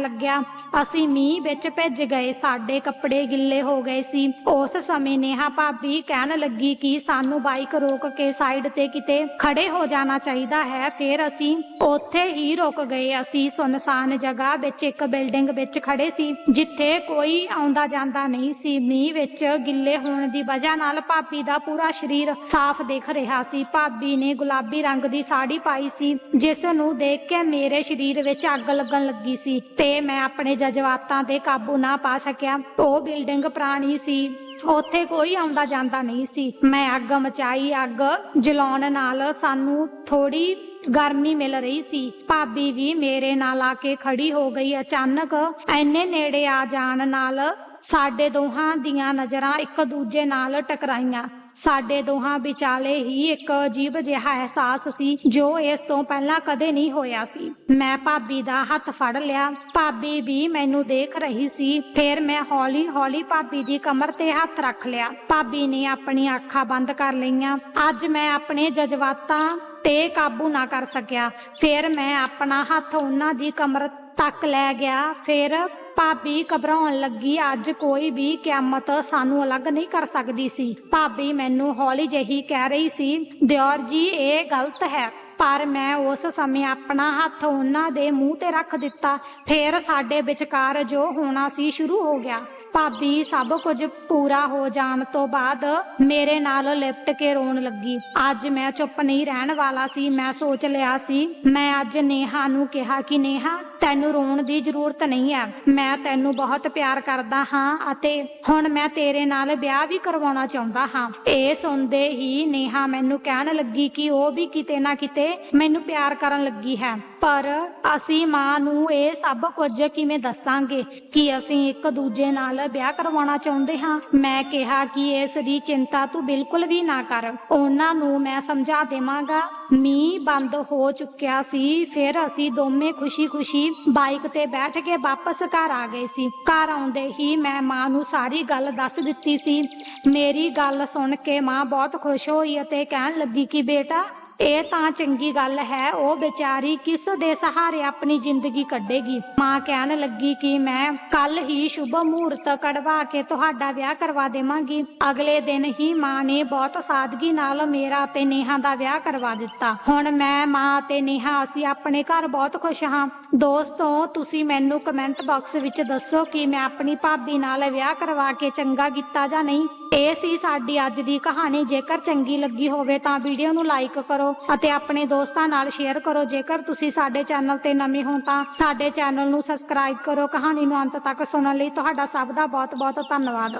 ਲੱਗਿਆ। ਅਸੀਂ ਮੀਂਹ ਵਿੱਚ ਭਿੱਜ ਗਏ। ਸਾਡੇ ਕੱਪੜੇ ਗਿੱਲੇ ਹੋ ਗਏ ਸੀ। ਉਸ ਸਮੇਂ ਨੇਹਾ ਭਾਬੀ ਕਹਿਣ ਲੱਗੀ ਕਿ ਸਾਨੂੰ ਬਾਈਕ ਰੋਕ ਕੇ ਸਾਈਡ ਤੇ ਕਿਤੇ ਖੜੇ ਹੋ ਜਾਣਾ ਚਾਹੀਦਾ ਹੈ। ਫਿਰ ਅਸੀਂ ਉੱਥੇ ਹੀ ਰੁਕ ਗਏ। ਅਸੀਂ ਸੁਨਸਾਨ ਜਗ੍ਹਾ ਵਿੱਚ ਇੱਕ ਬਿਲਡਿੰਗ ਵਿੱਚ ਖੜੇ ਸੀ, ਜਿੱਥੇ ਕੋਈ ਆਉਂਦਾ ਜਾਂਦਾ ਨਹੀਂ ਸੀ। ਮੀਂਹ ਵਿੱਚ ਗਿੱਲੇ ਹੋਣ ਦੀ ਵਜ੍ਹਾ ਨਾਲ ਭਾਬੀ ਦਾ ਪੂਰਾ ਸਰੀਰ ਸਾਫ਼ ਦਿਖ ਰਿਹਾ ਸੀ। ਭਾਬੀ ਨੇ ਗੁਲਾਬੀ ਰੰਗ ਦੀ ਸਾੜੀ ਪਾਈ ਸੀ, ਜਿਸ ਨੂੰ ਦੇਖ ਕੇ ਮੇਰੇ ਸਰੀਰ ਵਿੱਚ ਅੱਗ ਲੱਗਣ ਲੱਗੀ ਸੀ ਤੇ ਮੈਂ ਆਪਣੇ ਜਜ਼ਬਾਤਾਂ ਤੇ ਕਾਬੂ ਨਾ ਪਾ ਸਕਿਆ। ਉਹ ਬਿਲਡਿੰਗ ਪੁਰਾਣੀ ਸੀ, ਉੱਥੇ ਕੋਈ ਆਉਂਦਾ ਜਾਂਦਾ ਨਹੀਂ ਸੀ। ਮੈਂ ਅੱਗ ਮਚਾਈ, ਅੱਗ ਜਲਾਉਣ ਨਾਲ ਸਾਨੂੰ ਥੋੜੀ ਗਰਮੀ ਮਿਲ ਰਹੀ ਸੀ। ਭਾਬੀ ਵੀ ਮੇਰੇ ਨਾਲ ਆ ਕੇ ਖੜੀ ਹੋ ਗਈ। ਅਚਾਨਕ ਐਨੇ ਨੇੜੇ ਆ ਜਾਣ ਨਾਲ ਸਾਡੇ ਦੋਹਾਂ ਦੀਆਂ ਨਜ਼ਰਾਂ ਇੱਕ ਦੂਜੇ ਨਾਲ ਟਕਰਾਈਆਂ। ਸਾਡੇ ਦੋਹਾਂ ਵਿਚਾਲੇ ਹੀ ਇੱਕ ਅਜੀਬ ਜਿਹਾ ਅਹਿਸਾਸ ਸੀ, ਜੋ ਇਸ ਤੋਂ ਪਹਿਲਾਂ ਕਦੇ ਨਹੀਂ ਹੋਇਆ ਸੀ। ਮੈਂ ਭਾਬੀ ਦਾ ਹੱਥ ਫੜ ਲਿਆ। ਭਾਬੀ ਵੀ ਮੈਨੂੰ ਦੇਖ ਰਹੀ ਸੀ। ਫਿਰ ਮੈਂ ਹੌਲੀ ਹੌਲੀ ਭਾਬੀ ਦੀ ਕਮਰ ਤੇ ਹੱਥ ਰੱਖ ਲਿਆ। ਭਾਬੀ ਨੇ ਆਪਣੀਆਂ ਅੱਖਾਂ ਬੰਦ ਕਰ ਲਈਆਂ। ਅੱਜ ਮੈਂ ਆਪਣੇ ਜਜ਼ਬਾਤਾਂ ਤੇ ਕਾਬੂ ਨਾ ਕਰ ਸਕਿਆ। ਫਿਰ ਮੈਂ ਆਪਣਾ ਹੱਥ ਉਹਨਾਂ ਦੀ ਕਮਰ ਤੱਕ ਲੈ ਗਿਆ। ਫਿਰ ਭਾਬੀ ਘਬਰਾਉਣ ਲੱਗੀ। ਅੱਜ ਕੋਈ ਵੀ ਕਿਆਮਤ ਸਾਨੂੰ ਅਲੱਗ ਨਹੀਂ ਕਰ ਸਕਦੀ ਸੀ। ਭਾਬੀ ਮੈਨੂੰ ਹੌਲੀ ਜਿਹੀ ਕਹਿ ਰਹੀ ਸੀ, ਦਿਓਰ ਜੀ, ਇਹ ਗਲਤ ਹੈ। ਪਰ ਮੈਂ ਉਸ ਸਮੇਂ ਆਪਣਾ ਹੱਥ ਉਹਨਾਂ ਦੇ ਮੂੰਹ ਤੇ ਰੱਖ ਦਿੱਤਾ। ਫਿਰ ਸਾਡੇ ਵਿਚਕਾਰ ਜੋ ਹੋਣਾ ਸੀ, ਸ਼ੁਰੂ ਹੋ ਗਿਆ। ਭਾਬੀ, ਸਭ ਕੁਝ ਪੂਰਾ ਹੋ ਜਾਣ ਤੋਂ ਬਾਅਦ ਮੇਰੇ ਨਾਲ ਲਿਪਟ ਕੇ ਰੋਣ ਲੱਗੀ। ਅੱਜ ਮੈਂ ਚੁੱਪ ਨਹੀਂ ਰਹਿਣ ਵਾਲਾ ਸੀ, ਮੈਂ ਸੋਚ ਲਿਆ ਸੀ, ਮੈਂ ਅੱਜ ਨੇਹਾ ਨੂੰ ਕਿਹਾ ਕਿ ਨੇਹਾ, ਤੈਨੂੰ ਰੋਣ ਦੀ ਜ਼ਰੂਰਤ ਨਹੀਂ ਹੈ। ਮੈਂ ਤੈਨੂੰ ਬਹੁਤ ਪਿਆਰ ਕਰਦਾ ਹਾਂ ਅਤੇ ਹੁਣ ਮੈਂ ਤੇਰੇ ਨਾਲ ਵਿਆਹ ਵੀ ਕਰਵਾਉਣਾ ਚਾਹੁੰਦਾ ਹਾਂ। ਇਹ ਸੁਣਦੇ ਹੀ ਨੇਹਾ ਮੈਨੂੰ ਕਹਿਣ ਲੱਗੀ ਕਿ ਉਹ ਵੀ ਕਿਤੇ ਨਾ ਕਿਤੇ ਮੈਨੂੰ ਪਿਆਰ ਕਰਨ ਲੱਗੀ ਹੈ। ਪਰ ਅਸੀਂ ਮਾਂ ਨੂੰ ਇਹ ਸਭ ਕੁਝ ਕਿਵੇਂ ਦੱਸਾਂਗੇ ਕਿ ਅਸੀਂ ਇੱਕ ਦੂਜੇ ਨਾਲ ਵਿਆਹ ਕਰਵਾਉਣਾ ਚਾਹੁੰਦੇ ਹਾਂ? ਮੈਂ ਕਿਹਾ ਕਿ ਇਸ ਦੀ ਚਿੰਤਾ ਤੂੰ ਬਿਲਕੁਲ ਵੀ ਨਾ ਕਰ। ਉਹਨਾਂ ਨੂੰ ਮੈਂ ਸਮਝਾ ਦੇਵਾਂਗਾ। ਮੀਂਹ ਬੰਦ ਹੋ ਚੁੱਕਿਆ ਸੀ, ਫਿਰ ਅਸੀਂ ਦੋਵੇਂ ਖੁਸ਼ੀ-ਖੁਸ਼ੀ ਬਾਈਕ ਤੇ ਬੈਠ ਕੇ ਵਾਪਸ ਘਰ ਆ ਗਏ ਸੀ। ਘਰ ਆਉਂਦੇ ਹੀ ਮੈਂ ਮਾਂ ਨੂੰ ਸਾਰੀ ਗੱਲ ਦੱਸ ਦਿੱਤੀ ਸੀ। ਮੇਰੀ ਗੱਲ ਸੁਣ ਕੇ ਮਾਂ ਬਹੁਤ ਖੁਸ਼ ਹੋਈ ਅਤੇ ਕਹਿਣ ਲੱਗੀ ਕਿ ਬੇਟਾ ਇਹ ਤਾਂ ਚੰਗੀ ਗੱਲ ਹੈ, ਉਹ ਵਿਚਾਰੀ ਕਿਸ ਦੇ ਸਹਾਰੇ ਆਪਣੀ ਜ਼ਿੰਦਗੀ ਕੱਢੇਗੀ? ਮਾਂ ਕਹਿਣ ਲੱਗੀ ਕਿ ਮੈਂ ਕੱਲ ਹੀ ਸ਼ੁਭ ਮਹੂਰਤ ਕਢਵਾ ਕੇ ਤੁਹਾਡਾ ਵਿਆਹ ਕਰਵਾ ਦੇਵਾਂਗੀ। ਅਗਲੇ ਦਿਨ ਹੀ ਮਾਂ ਨੇ ਬਹੁਤ ਸਾਦਗੀ ਨਾਲ ਮੇਰਾ ਤੇ ਨੇਹਾ ਦਾ ਵਿਆਹ ਕਰਵਾ ਦਿੱਤਾ। ਹੁਣ ਮੈਂ ਮਾਂ ਤੇ ਨੇਹਾ, ਅਸੀਂ ਆਪਣੇ ਘਰ ਬਹੁਤ ਖੁਸ਼ ਹਾਂ। ਦੋਸਤੋ, ਤੁਸੀਂ ਮੈਨੂੰ ਕਮੈਂਟ ਬਾਕਸ ਵਿੱਚ ਦੱਸੋ ਕਿ ਮੈਂ ਆਪਣੀ ਭਾਬੀ ਨਾਲ ਵਿਆਹ ਕਰਵਾ ਕੇ ਚੰਗਾ ਕੀਤਾ ਜਾਂ ਨਹੀਂ। ਇਹ ਸੀ ਸਾਡੀ ਅੱਜ ਦੀ ਕਹਾਣੀ। ਜੇਕਰ ਚੰਗੀ ਲੱਗੀ ਹੋਵੇ ਤਾਂ ਵੀਡੀਓ ਨੂੰ ਲਾਈਕ ਕਰੋ ਅਤੇ ਆਪਣੇ ਦੋਸਤਾਂ ਨਾਲ ਸ਼ੇਅਰ ਕਰੋ। ਜੇਕਰ ਤੁਸੀਂ ਸਾਡੇ ਚੈਨਲ ਤੇ ਨਵੇਂ ਹੋ ਤਾਂ ਸਾਡੇ ਚੈਨਲ ਨੂੰ ਸਬਸਕ੍ਰਾਈਬ ਕਰੋ। ਕਹਾਣੀ ਨੂੰ ਅੰਤ ਤੱਕ ਸੁਣਨ ਲਈ ਤੁਹਾਡਾ ਸਭ ਦਾ ਬਹੁਤ ਬਹੁਤ ਧੰਨਵਾਦ।